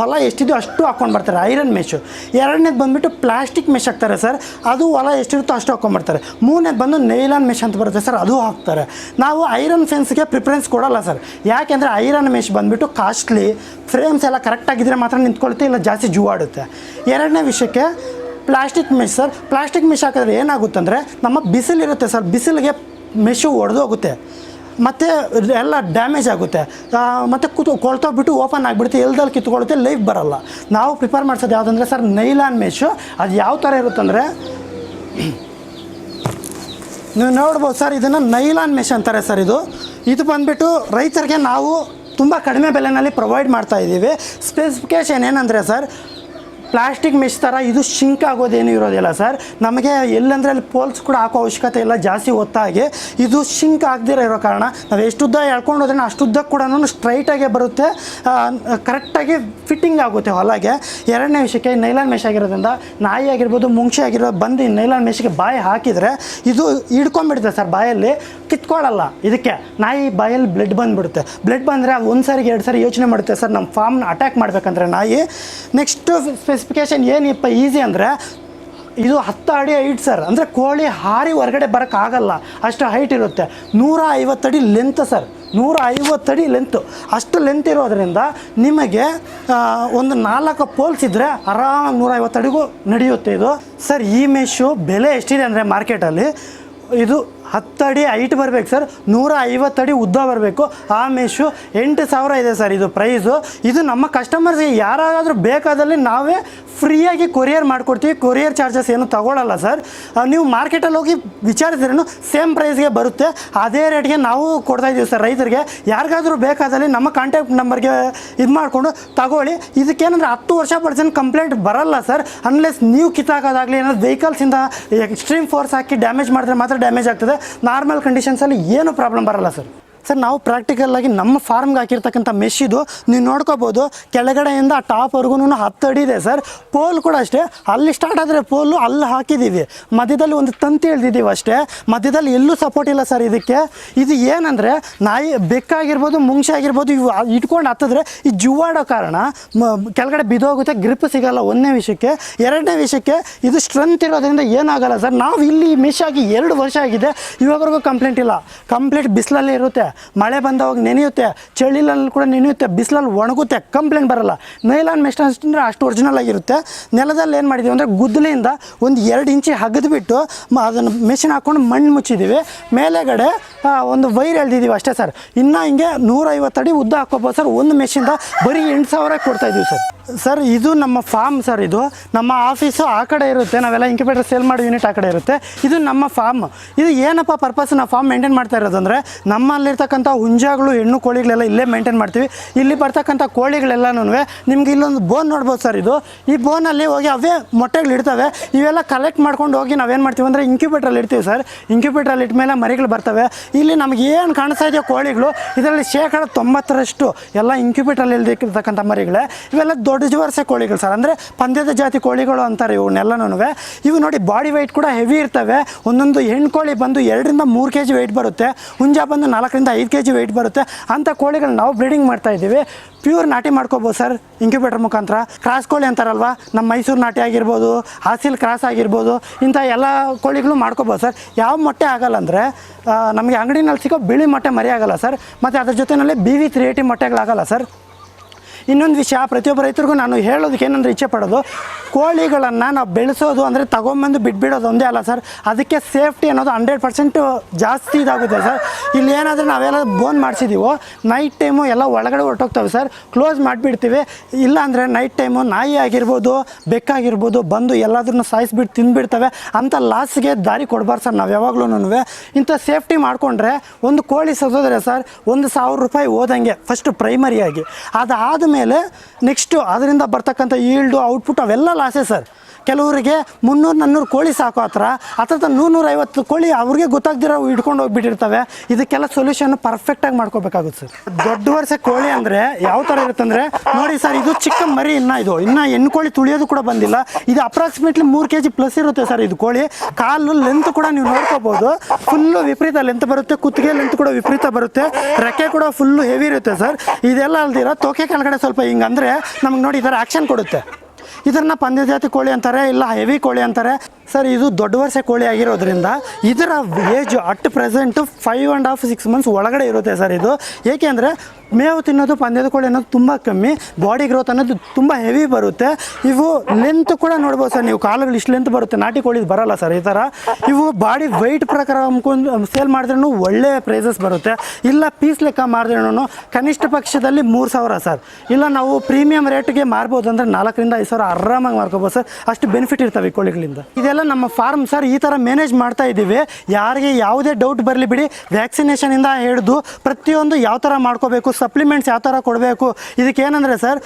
ಹೊಲ ಎಷ್ಟಿದೆಯೋ ಅಷ್ಟು ಹಾಕ್ಕೊಂಡು ಬರ್ತಾರೆ. ಐರನ್ ಮೆಶು ಎರಡನೇದು ಬಂದುಬಿಟ್ಟು ಪ್ಲಾಸ್ಟಿಕ್ ಮೆಶ್ ಹಾಕ್ತಾರೆ ಸರ್. ಅದು ಹೊಲ ಎಷ್ಟಿರುತ್ತೋ ಅಷ್ಟು ಹಾಕ್ಕೊಂಬರ್ತಾರೆ ಮೂರನೇದು ಬಂದು ನೈಲಾನ್ ಮೆಶ್ ಅಂತ ಬರುತ್ತೆ ಸರ್. ಅದು ಹಾಕ್ತಾರೆ. ನಾವು ಐರನ್ ಫೆನ್ಸ್ಗೆ ಪ್ರಿಫರೆನ್ಸ್ ಕೊಡಲ್ಲ ಸರ್. ಯಾಕೆಂದರೆ ಐರನ್ ಮೆಶ್ ಬಂದುಬಿಟ್ಟು ಕಾಸ್ಟ್ಲಿ ಫ್ರೇಮ್ಸ್ ಎಲ್ಲ ಕರೆಕ್ಟಾಗಿದ್ದರೆ ಮಾತ್ರ ನಿಂತ್ಕೊಳುತ್ತೆ, ಇಲ್ಲ ಜಾಸ್ತಿ ಜೂ ಆಡುತ್ತೆ. ಎರಡನೇ ವಿಷಯಕ್ಕೆ plastic mesh sir. Plastic mesh ಹಾಕಿದ್ರೆ ಏನಾಗುತ್ತಂದರೆ ನಮ್ಮ ಬಿಸಿಲಿರುತ್ತೆ ಸರ್. ಬಿಸಿಲಿಗೆ ಮೆಶು ಒಡೆದೋಗುತ್ತೆ. ಮತ್ತು ಎಲ್ಲ ಡ್ಯಾಮೇಜ್ ಆಗುತ್ತೆ. ಮತ್ತು ಕೂತು ಕೊಳ್ತೋಗ್ಬಿಟ್ಟು ಓಪನ್ ಆಗಿಬಿಡುತ್ತೆ ಎಲ್ದಲ್ಲಿ ಕಿತ್ಕೊಳ್ಳುತ್ತೆ ಲೈಫ್ ಬರೋಲ್ಲ. ನಾವು ಪ್ರಿಪೇರ್ ಮಾಡಿಸೋದು ಯಾವುದಂದ್ರೆ ಸರ್ ನೈಲಾನ್ ಮೆಶು ಅದು ಯಾವ ಥರ ಇರುತ್ತಂದರೆ ನೀವು ನೋಡ್ಬೋದು ಸರ್, ಇದನ್ನು ನೈಲಾನ್ ಮೆಶ್ ಅಂತಾರೆ ಸರ್ ಇದು. ಇದು ಬಂದುಬಿಟ್ಟು ರೈತರಿಗೆ ನಾವು ತುಂಬ ಕಡಿಮೆ ಬೆಲೆಯಲ್ಲಿ ಪ್ರೊವೈಡ್ ಮಾಡ್ತಾ ಇದ್ದೀವಿ. ಸ್ಪೆಸಿಫಿಕೇಷನ್ ಏನಂದರೆ ಸರ್ ಪ್ಲಾಸ್ಟಿಕ್ ಮೆಶ್ ಥರ ಇದು ಶಿಂಕ್ ಆಗೋದೇನು ಇರೋದಿಲ್ಲ ಸರ್. ನಮಗೆ ಎಲ್ಲಂದರೆ ಅಲ್ಲಿ ಪೋಲ್ಸ್ ಕೂಡ ಹಾಕೋ ಅವಶ್ಯಕತೆ ಇಲ್ಲ, ಜಾಸ್ತಿ ಹೊತ್ತಾಗಿ ಇದು ಶಿಂಕ್ ಆಗದಿರೋ ಇರೋ ಕಾರಣ ನಾವು ಎಷ್ಟು ಉದ್ದ ಎಳ್ಕೊಂಡು ಹೋದ್ರೆ ಅಷ್ಟು ಉದ್ದ ಕೂಡ ಸ್ಟ್ರೈಟಾಗೆ ಬರುತ್ತೆ. ಕರೆಕ್ಟಾಗಿ ಫಿಟ್ಟಿಂಗ್ ಆಗುತ್ತೆ ಹೊಲಗೆ. ಎರಡನೇ ವಿಷಯಕ್ಕೆ ನೈಲಾನ್ ಮೆಶ್ ಆಗಿರೋದ್ರಿಂದ ನಾಯಿ ಆಗಿರ್ಬೋದು, ಮುಂಚೆ ಆಗಿರೋ ಬಂದು ನೈಲಾನ್ ಮೆಶ್ಗೆ ಬಾಯಿ ಹಾಕಿದರೆ ಇದು ಹಿಡ್ಕೊಂಡ್ಬಿಡುತ್ತೆ ಸರ್ ಬಾಯಲ್ಲಿ. ಕಿತ್ಕೊಳ್ಳಲ್ಲ ಇದಕ್ಕೆ ನಾಯಿ ಬಾಯಲ್ಲಿ ಬ್ಲಡ್ ಬಂದ್ಬಿಡುತ್ತೆ. ಬ್ಲಡ್ ಬಂದರೆ ಅದು ಒಂದು ಸಾರಿಗೆ ಎರಡು ಸಾರಿ ಯೋಚನೆ ಮಾಡುತ್ತೆ. ಸರ್ ನಮ್ಮ ಫಾರ್ಮ್ನ ಅಟ್ಯಾಕ್ ಮಾಡಬೇಕಂದ್ರೆ ನಾಯಿ ನೆಕ್ಸ್ಟು ಸ್ಪೆಸಿಫಿಕೇಶನ್ ಏನಿಪ್ಪ ಈಸಿ ಅಂದರೆ ಇದು ಹತ್ತು ಅಡಿ ಹೈಟ್ ಸರ್ ಅಂದರೆ ಕೋಳಿ ಹಾರಿ ಹೊರಗಡೆ ಬರೋಕ್ಕಾಗಲ್ಲ ಅಷ್ಟು ಹೈಟ್ ಇರುತ್ತೆ. ನೂರ ಐವತ್ತಡಿ ಲೆಂತ್ ಸರ್ ನೂರ ಐವತ್ತಡಿ ಲೆಂತು ಅಷ್ಟು ಲೆಂತ್ ಇರೋದರಿಂದ ನಿಮಗೆ ಒಂದು ನಾಲ್ಕು ಪೋಲ್ಸ್ ಇದ್ದರೆ ಆರಾಮಾಗಿ ನೂರ ಐವತ್ತಡಿಗೂ ನಡೆಯುತ್ತೆ ಇದು. ಸರ್ ಈ ಮೆಶು ಬೆಲೆ ಎಷ್ಟಿದೆ ಅಂದರೆ ಮಾರ್ಕೆಟಲ್ಲಿ ಇದು ಹತ್ತಡಿ ಹೈಟ್ ಬರಬೇಕು ಸರ್. ನೂರ ಐವತ್ತಡಿ ಉದ್ದ ಬರಬೇಕು. ಆ ಮೆಶು ಎಂಟು ಸಾವಿರ ಇದೆ ಸರ್ ಇದು ಪ್ರೈಸು ಇದು ನಮ್ಮ ಕಸ್ಟಮರ್ಸ್ಗೆ ಯಾರಾದರೂ ಬೇಕಾದಲ್ಲಿ ನಾವೇ ಫ್ರೀಯಾಗಿ ಕೊರಿಯರ್ ಮಾಡಿಕೊಡ್ತೀವಿ. ಕೊರಿಯರ್ ಚಾರ್ಜಸ್ ಏನು ತಗೊಳ್ಳಲ್ಲ ಸರ್. ನೀವು ಮಾರ್ಕೆಟಲ್ಲಿ ಹೋಗಿ ವಿಚಾರಿಸಿದ್ರೂ ಸೇಮ್ ಪ್ರೈಸ್ಗೆ ಬರುತ್ತೆ. ಅದೇ ರೇಟ್ಗೆ ನಾವು ಕೊಡ್ತಾ ಇದ್ದೀವಿ ಸರ್ ರೈತರಿಗೆ. ಯಾರಿಗಾದರೂ ಬೇಕಾದಲ್ಲಿ ನಮ್ಮ ಕಾಂಟ್ಯಾಕ್ಟ್ ನಂಬರ್ಗೆ ಇದು ಮಾಡಿಕೊಂಡು ತಗೊಳ್ಳಿ. ಇದಕ್ಕೇನಂದ್ರೆ ಹತ್ತು ವರ್ಷ ಪರ್ಸೆಂಟ್ ಕಂಪ್ಲೇಂಟ್ ಬರಲ್ಲ ಸರ್. ಅನ್ಲೆಸ್ ನೀವು ಕಿತ್ತಾಕೋದಾಗಲಿ ಏನಾದ್ರು ವೆಹಿಕಲ್ಸಿಂದ ಎಕ್ಸ್ಟ್ರೀಮ್ ಫೋರ್ಸ್ ಹಾಕಿ ಡ್ಯಾಮೇಜ್ ಮಾಡಿದ್ರೆ ಮಾತ್ರ ಡ್ಯಾಮೇಜ್ ಆಗ್ತದೆ. ನಾರ್ಮಲ್ ಕಂಡೀಷನ್ಸಲ್ಲಿ ಏನು ಪ್ರಾಬ್ಲಮ್ ಬರಲ್ಲ ಸರ್. ಸರ್, ನಾವು ಪ್ರಾಕ್ಟಿಕಲ್ ಆಗಿ ನಮ್ಮ ಫಾರ್ಮ್ಗೆ ಹಾಕಿರ್ತಕ್ಕಂಥ ಮೆಶ್ ನೀವು ನೋಡ್ಕೋಬೋದು, ಕೆಳಗಡೆಯಿಂದ ಟಾಪ್ವರೆಗೂ ಹತ್ತು ಅಡಿ ಇದೆ ಸರ್. ಪೋಲ್ ಕೂಡ ಅಷ್ಟೇ. ಅಲ್ಲಿ ಸ್ಟಾರ್ಟ್ ಆದರೆ ಪೋಲು ಅಲ್ಲಿ ಹಾಕಿದ್ದೀವಿ ಮಧ್ಯದಲ್ಲಿ ಒಂದು ತಂತಿ ಎಳ್ದಿದ್ದೀವಿ ಅಷ್ಟೇ. ಮಧ್ಯದಲ್ಲಿ ಎಲ್ಲೂ ಸಪೋರ್ಟ್ ಇಲ್ಲ ಸರ್ ಇದಕ್ಕೆ. ಇದು ಏನಂದರೆ, ನಾಯಿ ಬೆಕ್ಕಾಗಿರ್ಬೋದು ಮುಂಗ್ಸೆ ಆಗಿರ್ಬೋದು ಇವು ಇಟ್ಕೊಂಡು ಹತ್ತಿದ್ರೆ ಈ ಜುವಾಡೋ ಕಾರಣ ಕೆಳಗಡೆ ಬಿದೋಗುತ್ತೆ ಗ್ರಿಪ್ ಸಿಗಲ್ಲ ಒಂದನೇ ವಿಷಯಕ್ಕೆ ಎರಡನೇ ವಿಷಯಕ್ಕೆ ಇದು ಸ್ಟ್ರೆಂತ್ ಇರೋದ್ರಿಂದ ಏನಾಗಲ್ಲ ಸರ್. ನಾವು ಇಲ್ಲಿ ಮೆಶ್ ಆಗಿ ಎರಡು ವರ್ಷ ಆಗಿದೆ. ಇವಾಗವರೆಗೂ ಕಂಪ್ಲೇಂಟ್ ಇಲ್ಲ. ಕಂಪ್ಲೀಟ್ ಬಿಸಿಲಲ್ಲೇ ಇರುತ್ತೆ. ಮಳೆ ಬಂದವಾಗ ನೆನೆಯುತ್ತೆ, ಚಳಿಲಲ್ಲಿ ಕೂಡ ನೆನೆಯುತ್ತೆ, ಬಿಸಿಲಲ್ಲಿ ಒಣಗುತ್ತೆ, ಕಂಪ್ಲೇಂಟ್ ಬರಲ್ಲ. ನೈಲಾನ್ ಮೆಷ್ ಅಂದರೆ ಅಷ್ಟು ಒರಿಜಿನಲ್ ಆಗಿರುತ್ತೆ. ನೆಲದಲ್ಲಿ ಏನು ಮಾಡಿದ್ದೀವಿ ಅಂದರೆ ಗುದ್ದಲಿಯಿಂದ ಒಂದು ಎರಡು ಇಂಚಿ ಹಗದ್ಬಿಟ್ಟು ಅದನ್ನು ಮೆಷಿನ್ ಹಾಕ್ಕೊಂಡು ಮಣ್ಣು ಮುಚ್ಚಿದ್ದೀವಿ ಮೇಲೆಗಡೆ ಒಂದು ವೈರ್ ಎಳ್ದಿದ್ದೀವಿ ಅಷ್ಟೇ ಸರ್. ಇನ್ನೂ ಹಿಂಗೆ ನೂರೈವತ್ತು ಅಡಿ ಉದ್ದ ಹಾಕೋಬೋದು ಸರ್. ಒಂದು ಮೆಷಿನ್ದ ಬರೀ ಎಂಟು ಸಾವಿರ ಕೊಡ್ತಾಯಿದ್ದೀವಿ ಸರ್. ಸರ್, ಇದು ನಮ್ಮ ಫಾರ್ಮ್ ಸರ್ ಇದು. ನಮ್ಮ ಆಫೀಸು ಆ ಕಡೆ ಇರುತ್ತೆ. ನಾವೆಲ್ಲ ಇಂಕ್ಯುಬೇಟರ್ ಸೇಲ್ ಮಾಡೋ ಯೂನಿಟ್ ಆ ಕಡೆ ಇರುತ್ತೆ. ಇದು ನಮ್ಮ ಫಾರ್ಮ್ ಇದು ಏನಪ್ಪ ಪರ್ಪಸ್ ನಾವು ಫಾರ್ಮ್ ಮೇಂಟೈನ್ ಮಾಡ್ತಾ ಇರೋದು ಅಂದರೆ, ನಮ್ಮಲ್ಲಿರ್ತಕ್ಕಂಥ ಹುಂಜಾಗಳು ಹೆಣ್ಣು ಕೋಳಿಗಳೆಲ್ಲ ಇಲ್ಲೇ ಮೇಂಟೈನ್ ಮಾಡ್ತೀವಿ. ಇಲ್ಲಿ ಬರ್ತಕ್ಕಂಥ ಕೋಳಿಗಳೆಲ್ಲನೂ ನಿಮ್ಗೆ ಇಲ್ಲೊಂದು ಬೋನ್ ನೋಡ್ಬೋದು ಸರ್ ಇದು. ಈ ಬೋನಲ್ಲಿ ಹೋಗಿ ಅವೇ ಮೊಟ್ಟೆಗಳು ಇಡ್ತವೆ. ಇವೆಲ್ಲ ಕಲೆಕ್ಟ್ ಮಾಡ್ಕೊಂಡು ಹೋಗಿ ನಾವೇನು ಮಾಡ್ತೀವಿ ಅಂದರೆ ಇಂಕ್ಯುಬೇಟ್ರಲ್ಲಿ ಇಡ್ತೀವಿ ಸರ್. ಇಂಕ್ಯುಬೇಟ್ರಲ್ಲಿ ಇಟ್ಟಮೇಲೆ ಮರಿಗಳು ಬರ್ತವೆ. ಇಲ್ಲಿ ನಮ್ಗೆ ಏನು ಕಾಣಿಸ್ತಾ ಇದೆಯೋ ಕೋಳಿಗಳು, ಇದರಲ್ಲಿ ಶೇಕಡ ತೊಂಬತ್ತರಷ್ಟು ಎಲ್ಲ ಇಂಕ್ಯುಬೇಟ್ರಲ್ಲಿ ಇಲ್ದಿರ್ತಕ್ಕಂಥ ಮರಿಗಳೇ. ಇವೆಲ್ಲ ದೊಡ್ಡ ವರ್ಷ ಕೋಳಿಗಳು ಸರ್. ಅಂದರೆ ಪಂದ್ಯದ ಜಾತಿ ಕೋಳಿಗಳು ಅಂತಾರೆ ಇವನ್ನೆಲ್ಲನೂ ಇವು ನೋಡಿ ಬಾಡಿ ವೆಯ್ಟ್ ಕೂಡ ಹೆವಿ ಇರ್ತವೆ. ಒಂದೊಂದು ಹೆಣ್ಣು ಕೋಳಿ ಬಂದು ಎರಡರಿಂದ ಮೂರು ಕೆ ಜಿ ವೆಯ್ಟ್ ಬರುತ್ತೆ. ಹುಂಜ ಬಂದು ನಾಲ್ಕರಿಂದ ಐದು ಕೆ ಜಿ ವೆಯ್ಟ್ ಬರುತ್ತೆ. ಅಂಥ ಕೋಳಿಗಳು ನಾವು ಬ್ರೀಡಿಂಗ್ ಮಾಡ್ತಾ ಇದ್ದೀವಿ. ಪ್ಯೂರ್ ನಾಟಿ ಮಾಡ್ಕೋಬೋದು ಸರ್ ಇಂಕ್ಯುಬೇಟರ್ ಮುಖಾಂತರ. ಕ್ರಾಸ್ ಕೋಳಿ ಅಂತಾರಲ್ವ? ನಮ್ಮ ಮೈಸೂರು ನಾಟಿ ಆಗಿರ್ಬೋದು, ಹಾಸಿಲ್ ಕ್ರಾಸ್ ಆಗಿರ್ಬೋದು, ಇಂಥ ಎಲ್ಲ ಕೋಳಿಗಳು ಮಾಡ್ಕೋಬೋದು ಸರ್. ಯಾವ ಮೊಟ್ಟೆ ಆಗಲ್ಲ ಅಂದರೆ ನಮಗೆ ಅಂಗಡಿನಲ್ಲಿ ಸಿಗೋ ಬಿಳಿ ಮೊಟ್ಟೆ ಮರಿ ಆಗಲ್ಲ ಸರ್. ಮತ್ತು ಅದ್ರ ಜೊತೆಯಲ್ಲಿ ಬಿ ವಿ ತ್ರೀ ಏಯ್ಟಿ ಮೊಟ್ಟೆಗಳಾಗಲ್ಲ ಸರ್. ಇನ್ನೊಂದು ವಿಷಯ ಪ್ರತಿಯೊಬ್ಬ ರೈತರಿಗೂ ನಾನು ಹೇಳೋದಕ್ಕೆ ಏನಂದ್ರೆ ಇಚ್ಛೆ ಪಡೋದು, ಕೋಳಿಗಳನ್ನು ನಾವು ಬೆಳೆಸೋದು ಅಂದರೆ ತಗೊಂಬಂದು ಬಿಟ್ಬಿಡೋದು ಒಂದೇ ಅಲ್ಲ ಸರ್. ಅದಕ್ಕೆ ಸೇಫ್ಟಿ ಅನ್ನೋದು ಹಂಡ್ರೆಡ್ ಪರ್ಸೆಂಟ್ ಜಾಸ್ತಿ ಇದಾಗುತ್ತೆ ಸರ್. ಇಲ್ಲಿ ಏನಾದರೂ ನಾವೆಲ್ಲ ಬೋನ್ ಮಾಡಿಸಿದ್ದೀವೋ ನೈಟ್ ಟೈಮು ಎಲ್ಲ ಒಳಗಡೆ ಹೊರಟೋಗ್ತವೆ ಸರ್. ಕ್ಲೋಸ್ ಮಾಡಿಬಿಡ್ತೀವಿ. ಇಲ್ಲ ಅಂದರೆ ನೈಟ್ ಟೈಮು ನಾಯಿ ಆಗಿರ್ಬೋದು ಬೆಕ್ಕಾಗಿರ್ಬೋದು ಬಂದು ಎಲ್ಲಾದ್ರೂ ಸಾಯಿಸ್ಬಿಟ್ಟು ತಿಂದುಬಿಡ್ತವೆ ಅಂಥ ಲಾಸ್ಗೆ ದಾರಿ ಕೊಡಬಾರ್ದು ಸರ್ ನಾವು ಯಾವಾಗ್ಲೂ ಇಂಥ ಸೇಫ್ಟಿ ಮಾಡಿಕೊಂಡ್ರೆ ಒಂದು ಕೋಳಿ ಸತ್ತೋದ್ರೆ ಸರ್, ಒಂದು ಸಾವಿರ ರೂಪಾಯಿ ಹೋದಂಗೆ ಫಸ್ಟ್ ಪ್ರೈಮರಿಯಾಗಿ ಅದಾದಮೇಲೆ ನೆಕ್ಸ್ಟು ಅದರಿಂದ ಬರ್ತಕ್ಕಂಥ ಈಲ್ಡು ಔಟ್ಪುಟ್ ಅವೆಲ್ಲ ಲಾಸೇ ಸರ್. ಕೆಲವರಿಗೆ ಮುನ್ನೂರು ನಾನ್ನೂರು ಕೋಳಿ ಸಾಕು ಹತ್ರ ಹತ್ರ ನೂರೈವತ್ತು ಕೋಳಿ ಅವ್ರಿಗೆ ಗೊತ್ತಾಗ್ದಿರೋ ಹಿಡ್ಕೊಂಡು ಹೋಗ್ಬಿಟ್ಟಿರ್ತವೆ. ಇದಕ್ಕೆಲ್ಲ ಸೊಲ್ಯೂಷನ್ ಪರ್ಫೆಕ್ಟಾಗಿ ಮಾಡ್ಕೋಬೇಕಾಗುತ್ತೆ ಸರ್. ದೊಡ್ಡ ವರ್ಷ ಕೋಳಿ ಅಂದರೆ ಯಾವ ಥರ ಇರುತ್ತೆ ಅಂದರೆ, ನೋಡಿ ಸರ್, ಇದು ಚಿಕ್ಕ ಮರಿ ಇನ್ನ ಇದು. ಇನ್ನು ಹೆಣ್ಣು ಕೋಳಿ ತುಳಿಯೋದು ಕೂಡ ಬಂದಿಲ್ಲ. ಇದು ಅಪ್ರಾಕ್ಸಿಮೇಟ್ಲಿ ಮೂರು ಕೆ ಜಿ ಪ್ಲಸ್ ಇರುತ್ತೆ ಸರ್ ಇದು ಕೋಳಿ. ಕಾಲು ಲೆಂತ್ ಕೂಡ ನೀವು ನೋಡ್ಕೋಬೋದು ಫುಲ್ಲು ವಿಪರೀತ ಲೆಂತ್ ಬರುತ್ತೆ. ಕುತ್ತಿಗೆ ಲೆಂತ್ ಕೂಡ ವಿಪರೀತ ಬರುತ್ತೆ. ರೆಕ್ಕೆ ಕೂಡ ಫುಲ್ಲು ಹೆವಿ ಇರುತ್ತೆ ಸರ್. ಇದೆಲ್ಲ ಅಲ್ದಿರ, ತೋಕೆ ಕೆಳಗಡೆ ಸ್ವಲ್ಪ ಹಿಂಗಂದ್ರೆ ನಮ್ಗೆ ನೋಡಿ ಈ ಥರ ಆ್ಯಕ್ಷನ್ ಕೊಡುತ್ತೆ. ಇದನ್ನ ಪಂದ್ಯ ಜಾತಿ ಕೋಳಿ ಅಂತಾರೆ ಇಲ್ಲ ಹೆವಿ ಕೋಳಿ ಅಂತಾರೆ. ಸರ್, ಇದು ದೊಡ್ಡ ವರ್ಷ ಕೋಳಿ ಆಗಿರೋದ್ರಿಂದ ಇದರ age at present five and half six months ಒಳಗಡೆ ಇರುತ್ತೆ ಸರ್ ಇದು. ಏಕೆಂದರೆ ಮೇವು ತಿನ್ನೋದು, ಪಂದ್ಯದ ಕೋಳಿ ಅನ್ನೋದು ತುಂಬ ಕಮ್ಮಿ ಬಾಡಿ ಗ್ರೋತ್ ಅನ್ನೋದು ತುಂಬ ಹೆವಿ ಬರುತ್ತೆ. ಇವು ಲೆಂತ್ ಕೂಡ ನೋಡ್ಬೋದು ಸರ್, ನೀವು ಕಾಲುಗಳು ಇಷ್ಟು ಲೆಂತ್ ಬರುತ್ತೆ, ನಾಟಿ ಕೋಳಿದು ಬರಲ್ಲ ಸರ್, ಈ ಥರ ಇವು ಬಾಡಿ ವೆಯ್ಟ್ ಪ್ರಕಾರ ಅಮ್ಕೊಂಡು ಸೇಲ್ ಮಾಡಿದ್ರೂ ಒಳ್ಳೆ ಪ್ರೈಸಸ್ ಬರುತ್ತೆ. ಇಲ್ಲ ಪೀಸ್ ಲೆಕ್ಕ ಮಾಡಿದ್ರೂ ಕನಿಷ್ಠ ಪಕ್ಷದಲ್ಲಿ ಮೂರು ಸಾವಿರ ಸರ್. ಇಲ್ಲ ನಾವು ಪ್ರೀಮಿಯಂ ರೇಟ್ಗೆ ಮಾರ್ಬೋದು ಅಂದರೆ ನಾಲ್ಕರಿಂದ ಐದು ಸಾವಿರ ಆರಾಮಾಗಿ ಮಾರ್ಕೋಬೋದು ಸರ್. ಅಷ್ಟು ಬೆನಿಫಿಟ್ ಇರ್ತವೆ ಈ ಕೋಳಿಗಳಿಂದ. ಇದೆಲ್ಲ ನಮ್ಮ ಫಾರ್ಮ್ ಸರ್ ಈ ಥರ ಮ್ಯಾನೇಜ್ ಮಾಡ್ತಾ ಇದ್ದೀವಿ. ಯಾರಿಗೆ ಯಾವುದೇ ಡೌಟ್ ಬರಲಿ ಬಿಡಿ ವ್ಯಾಕ್ಸಿನೇಷನಿಂದ ಹಿಡಿದು ಪ್ರತಿಯೊಂದು ಯಾವ ಥರ ಮಾಡ್ಕೋಬೇಕು ಸಪ್ಲಿಮೆಂಟ್ಸ್ ಯಾವ ಥರ ಕೊಡಬೇಕು, ಇದಕ್ಕೆ ಏನಂದರೆ ಸರ್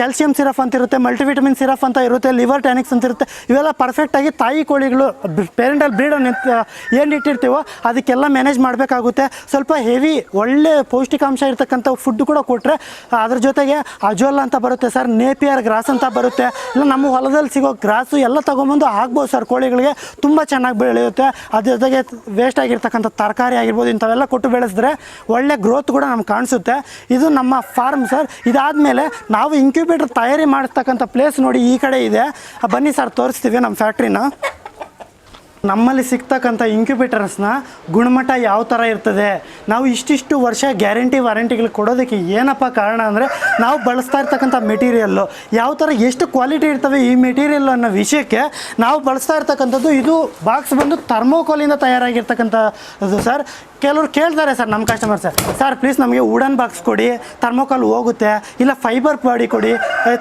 ಕ್ಯಾಲ್ಸಿಯಂ ಸಿರಪ್ ಅಂತ ಇರುತ್ತೆ ಮಲ್ಟಿವಿಟಮಿನ್ ಸಿರಪ್ ಅಂತ ಇರುತ್ತೆ ಲಿವರ್ ಟ್ಯಾನಿಕ್ಸ್ ಅಂತ ಇರುತ್ತೆ, ಇವೆಲ್ಲ ಪರ್ಫೆಕ್ಟಾಗಿ ತಾಯಿ ಕೋಳಿಗಳು ಪೇರೆಂಟಲ್ ಬ್ರೀಡನ್ನು ಏನು ಇಟ್ಟಿರ್ತೀವೋ ಅದಕ್ಕೆಲ್ಲ ಮ್ಯಾನೇಜ್ ಮಾಡಬೇಕಾಗುತ್ತೆ. ಸ್ವಲ್ಪ ಹೆವಿ ಒಳ್ಳೆ ಪೌಷ್ಟಿಕಾಂಶ ಇರ್ತಕ್ಕಂಥ ಫುಡ್ ಕೂಡ ಕೊಟ್ಟರೆ ಅದ್ರ ಜೊತೆಗೆ ಅಜೋಲ್ಲ ಅಂತ ಬರುತ್ತೆ ಸರ್ ನೇಪಿಯರ್ ಗ್ರಾಸ್ ಅಂತ ಬರುತ್ತೆ. ಇಲ್ಲ, ನಮ್ಮ ಹೊಲದಲ್ಲಿ ಸಿಗೋ ಗ್ರಾಸು ಎಲ್ಲ ತೊಗೊಂಬಂದು ಆಗ್ಬೋದು ಕೋಳಿಗಳಿಗೆ ತುಂಬ ಚೆನ್ನಾಗಿ ಬೆಳೆಯುತ್ತೆ. ಅದ್ರ ಜೊತೆಗೆ ವೇಸ್ಟ್ ಆಗಿರ್ತಕ್ಕಂಥ ತರಕಾರಿ ಆಗಿರ್ಬೋದು, ಇಂಥವೆಲ್ಲ ಕೊಟ್ಟು ಬೆಳೆಸಿದ್ರೆ ಒಳ್ಳೆ ಗ್ರೋತ್ ಕೂಡ ನಮ್ಗೆ ಕಾಣಿಸುತ್ತೆ. ಇದು ನಮ್ಮ ಫಾರ್ಮ್ ಸರ್ ಇದಾದಮೇಲೆ ನಾವು ಇಂಕ್ಯುಬೇಟರ್ ತಯಾರಿ ಮಾಡ್ತಕ್ಕಂಥ ಪ್ಲೇಸ್ ನೋಡಿ ಈ ಕಡೆ ಇದೆ. ಬನ್ನಿ ಸರ್ ತೋರಿಸ್ತೀವಿ ನಮ್ಮ ಫ್ಯಾಕ್ಟ್ರಿನ ನಮ್ಮಲ್ಲಿ ಸಿಗ್ತಕ್ಕಂಥ ಇಂಕ್ಯುಬೇಟರ್ಸ್ನ ಗುಣಮಟ್ಟ ಯಾವ ಥರ ಇರ್ತದೆ? ನಾವು ಇಷ್ಟಿಷ್ಟು ವರ್ಷ ಗ್ಯಾರಂಟಿ ವಾರಂಟಿಗಳು ಕೊಡೋದಕ್ಕೆ ಏನಪ್ಪ ಕಾರಣ ಅಂದರೆ ನಾವು ಬಳಸ್ತಾ ಇರ್ತಕ್ಕಂಥ ಮೆಟೀರಿಯಲ್ಲು ಯಾವ ಥರ ಎಷ್ಟು ಕ್ವಾಲಿಟಿ ಇರ್ತವೆ ಈ ಮೆಟೀರಿಯಲ್ ಅನ್ನೋ ವಿಷಯಕ್ಕೆ ನಾವು ಬಳಸ್ತಾ ಇರ್ತಕ್ಕಂಥದ್ದು ಇದು ಬಾಕ್ಸ್ ಬಂದು ಥರ್ಮೋಕೋಲಿಂದ ತಯಾರಾಗಿರ್ತಕ್ಕಂಥದ್ದು ಸರ್ ಕೆಲವರು ಕೇಳ್ತಾರೆ ಸರ್ ನಮ್ಮ ಕಸ್ಟಮರ್ ಸರ್ ಸರ್ ಪ್ಲೀಸ್ ನಮಗೆ ವುಡನ್ ಬಾಕ್ಸ್ ಕೊಡಿ ಥರ್ಮೋಕಾಲ್ ಹೋಗುತ್ತೆ, ಇಲ್ಲ ಫೈಬರ್ ಬಾಡಿ ಕೊಡಿ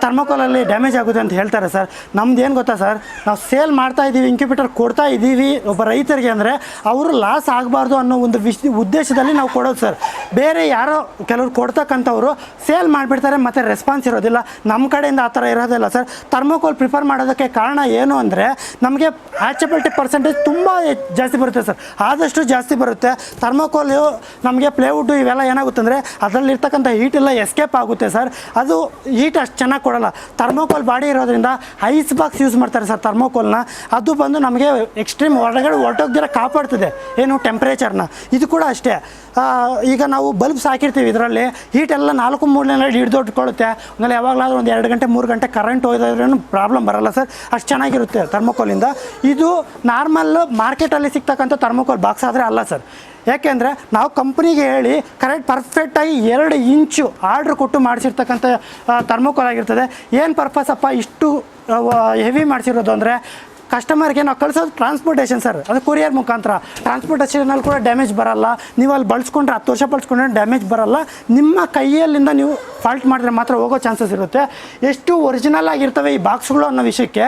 ಥರ್ಮೋಕಾಲಲ್ಲಿ ಡ್ಯಾಮೇಜ್ ಆಗುತ್ತೆ ಅಂತ ಹೇಳ್ತಾರೆ ಸರ್ ನಮ್ದು ಏನು ಗೊತ್ತಾ ಸರ್ ನಾವು ಸೇಲ್ ಮಾಡ್ತಾ ಇದ್ದೀವಿ ಇಂಕ್ಯುಬೇಟರ್ ಕೊಡ್ತಾ ಇದ್ದೀವಿ ಒಬ್ಬ ರೈತರಿಗೆ ಅಂದರೆ ಅವರು ಲಾಸ್ ಆಗಬಾರ್ದು ಅನ್ನೋ ಒಂದು ವಿಶ್ ಉದ್ದೇಶದಲ್ಲಿ ನಾವು ಕೊಡೋದು ಸರ್ ಬೇರೆ ಯಾರೋ ಕೆಲವರು ಕೊಡ್ತಕ್ಕಂಥವ್ರು ಸೇಲ್ ಮಾಡಿಬಿಡ್ತಾರೆ ಮತ್ತು ರೆಸ್ಪಾನ್ಸ್ ಇರೋದಿಲ್ಲ. ನಮ್ಮ ಕಡೆಯಿಂದ ಆ ಥರ ಇರೋದಿಲ್ಲ ಸರ್ ಥರ್ಮೋಕೋಲ್ ಪ್ರಿಫರ್ ಮಾಡೋದಕ್ಕೆ ಕಾರಣ ಏನು ಅಂದರೆ ನಮಗೆ ಆ್ಯಚಬಿಲಿಟಿ ಪರ್ಸೆಂಟೇಜ್ ತುಂಬ ಜಾಸ್ತಿ ಬರುತ್ತೆ ಸರ್ ಆದಷ್ಟು ಜಾಸ್ತಿ ಬರುತ್ತೆ. ಥರ್ಮೋಕೋಲು ನಮಗೆ ಪ್ಲೇವುಡ್ಡು ಇವೆಲ್ಲ ಏನಾಗುತ್ತೆ ಅಂದರೆ ಅದರಲ್ಲಿರ್ತಕ್ಕಂಥ ಹೀಟ್ ಎಲ್ಲ ಎಸ್ಕೇಪ್ ಆಗುತ್ತೆ ಸರ್ ಅದು ಹೀಟ್ ಅಷ್ಟು ಚೆನ್ನಾಗಿ ಕೊಡಲ್ಲ. ಥರ್ಮೋಕೋಲ್ ಬಾಡಿ ಇರೋದ್ರಿಂದ ಐಸ್ ಬಾಕ್ಸ್ ಯೂಸ್ ಮಾಡ್ತಾರೆ ಸರ್ ಥರ್ಮೋಕೋಲ್ನ ಅದು ಬಂದು ನಮಗೆ ಎಕ್ಸ್ಟ್ರೀಮ್ ಒಳಗಡೆ ಹೊರಟೋಗ್ದಿರ ಕಾಪಾಡ್ತದೆ. ಏನು ಟೆಂಪ್ರೇಚರ್ನ ಇದು ಕೂಡ ಅಷ್ಟೇ. ಈಗ ನಾವು ಬಲ್ಬ್ಸ್ ಹಾಕಿರ್ತೀವಿ ಇದರಲ್ಲಿ ಹೀಟ್ ಎಲ್ಲ ನಾಲ್ಕು ಮೂರನೇ ಹಿಡಿದೊಟ್ಕೊಳ್ಳುತ್ತೆ ಆಮೇಲೆ ಯಾವಾಗಲಾದರೂ ಒಂದು ಎರಡು ಗಂಟೆ, ಮೂರು ಗಂಟೆ ಕರೆಂಟ್ ಹೋಯ್ದ್ರೂ ಪ್ರಾಬ್ಲಮ್ ಬರಲ್ಲ ಸರ್. ಅಷ್ಟು ಚೆನ್ನಾಗಿರುತ್ತೆ ಥರ್ಮೋಕೋಲಿಂದ ಇದು. ನಾರ್ಮಲ್ ಮಾರ್ಕೆಟಲ್ಲಿ ಸಿಗ್ತಕ್ಕಂಥ ಥರ್ಮೋಕೋಲ್ ಬಾಕ್ಸ್ ಆದರೆ ಅಲ್ಲ ಸರ್. ಯಾಕೆಂದರೆ ನಾವು ಕಂಪ್ನಿಗೆ ಹೇಳಿ ಕರೆಕ್ಟ್ ಪರ್ಫೆಕ್ಟಾಗಿ ಎರಡು ಇಂಚು ಆರ್ಡ್ರ್ ಕೊಟ್ಟು ಮಾಡಿಸಿರ್ತಕ್ಕಂಥ ಥರ್ಮೋಕೋಲ್ ಆಗಿರ್ತದೆ. ಏನು ಅಪ್ಪ ಇಷ್ಟು ಹೆವಿ ಮಾಡಿಸಿರೋದು ಅಂದರೆ ಕಸ್ಟಮರ್ಗೆ ನಾವು ಕಳಿಸೋದು ಟ್ರಾನ್ಸ್ಪೋರ್ಟೇಷನ್ ಸರ್ ಅದು ಕೊರಿಯರ್ ಮುಖಾಂತರ. ಟ್ರಾನ್ಸ್ಪೋರ್ಟೇಷನಲ್ಲಿ ಕೂಡ ಡ್ಯಾಮೇಜ್ ಬರಲ್ಲ. ನೀವು ಅಲ್ಲಿ ಬಳಸ್ಕೊಂಡ್ರೆ ಹತ್ತು ವರ್ಷ ಬಳಸ್ಕೊಂಡ್ರೆ ಡ್ಯಾಮೇಜ್ ಬರಲ್ಲ. ನಿಮ್ಮ ಕೈಯಲ್ಲಿಂದ ನೀವು ಫಾಲ್ಟ್ ಮಾಡಿದ್ರೆ ಮಾತ್ರ ಹೋಗೋ ಚಾನ್ಸಸ್ ಇರುತ್ತೆ. ಎಷ್ಟು ಒರಿಜಿನಲ್ ಆಗಿರ್ತವೆ ಈ ಬಾಕ್ಸ್ಗಳು ಅನ್ನೋ ವಿಷಯಕ್ಕೆ.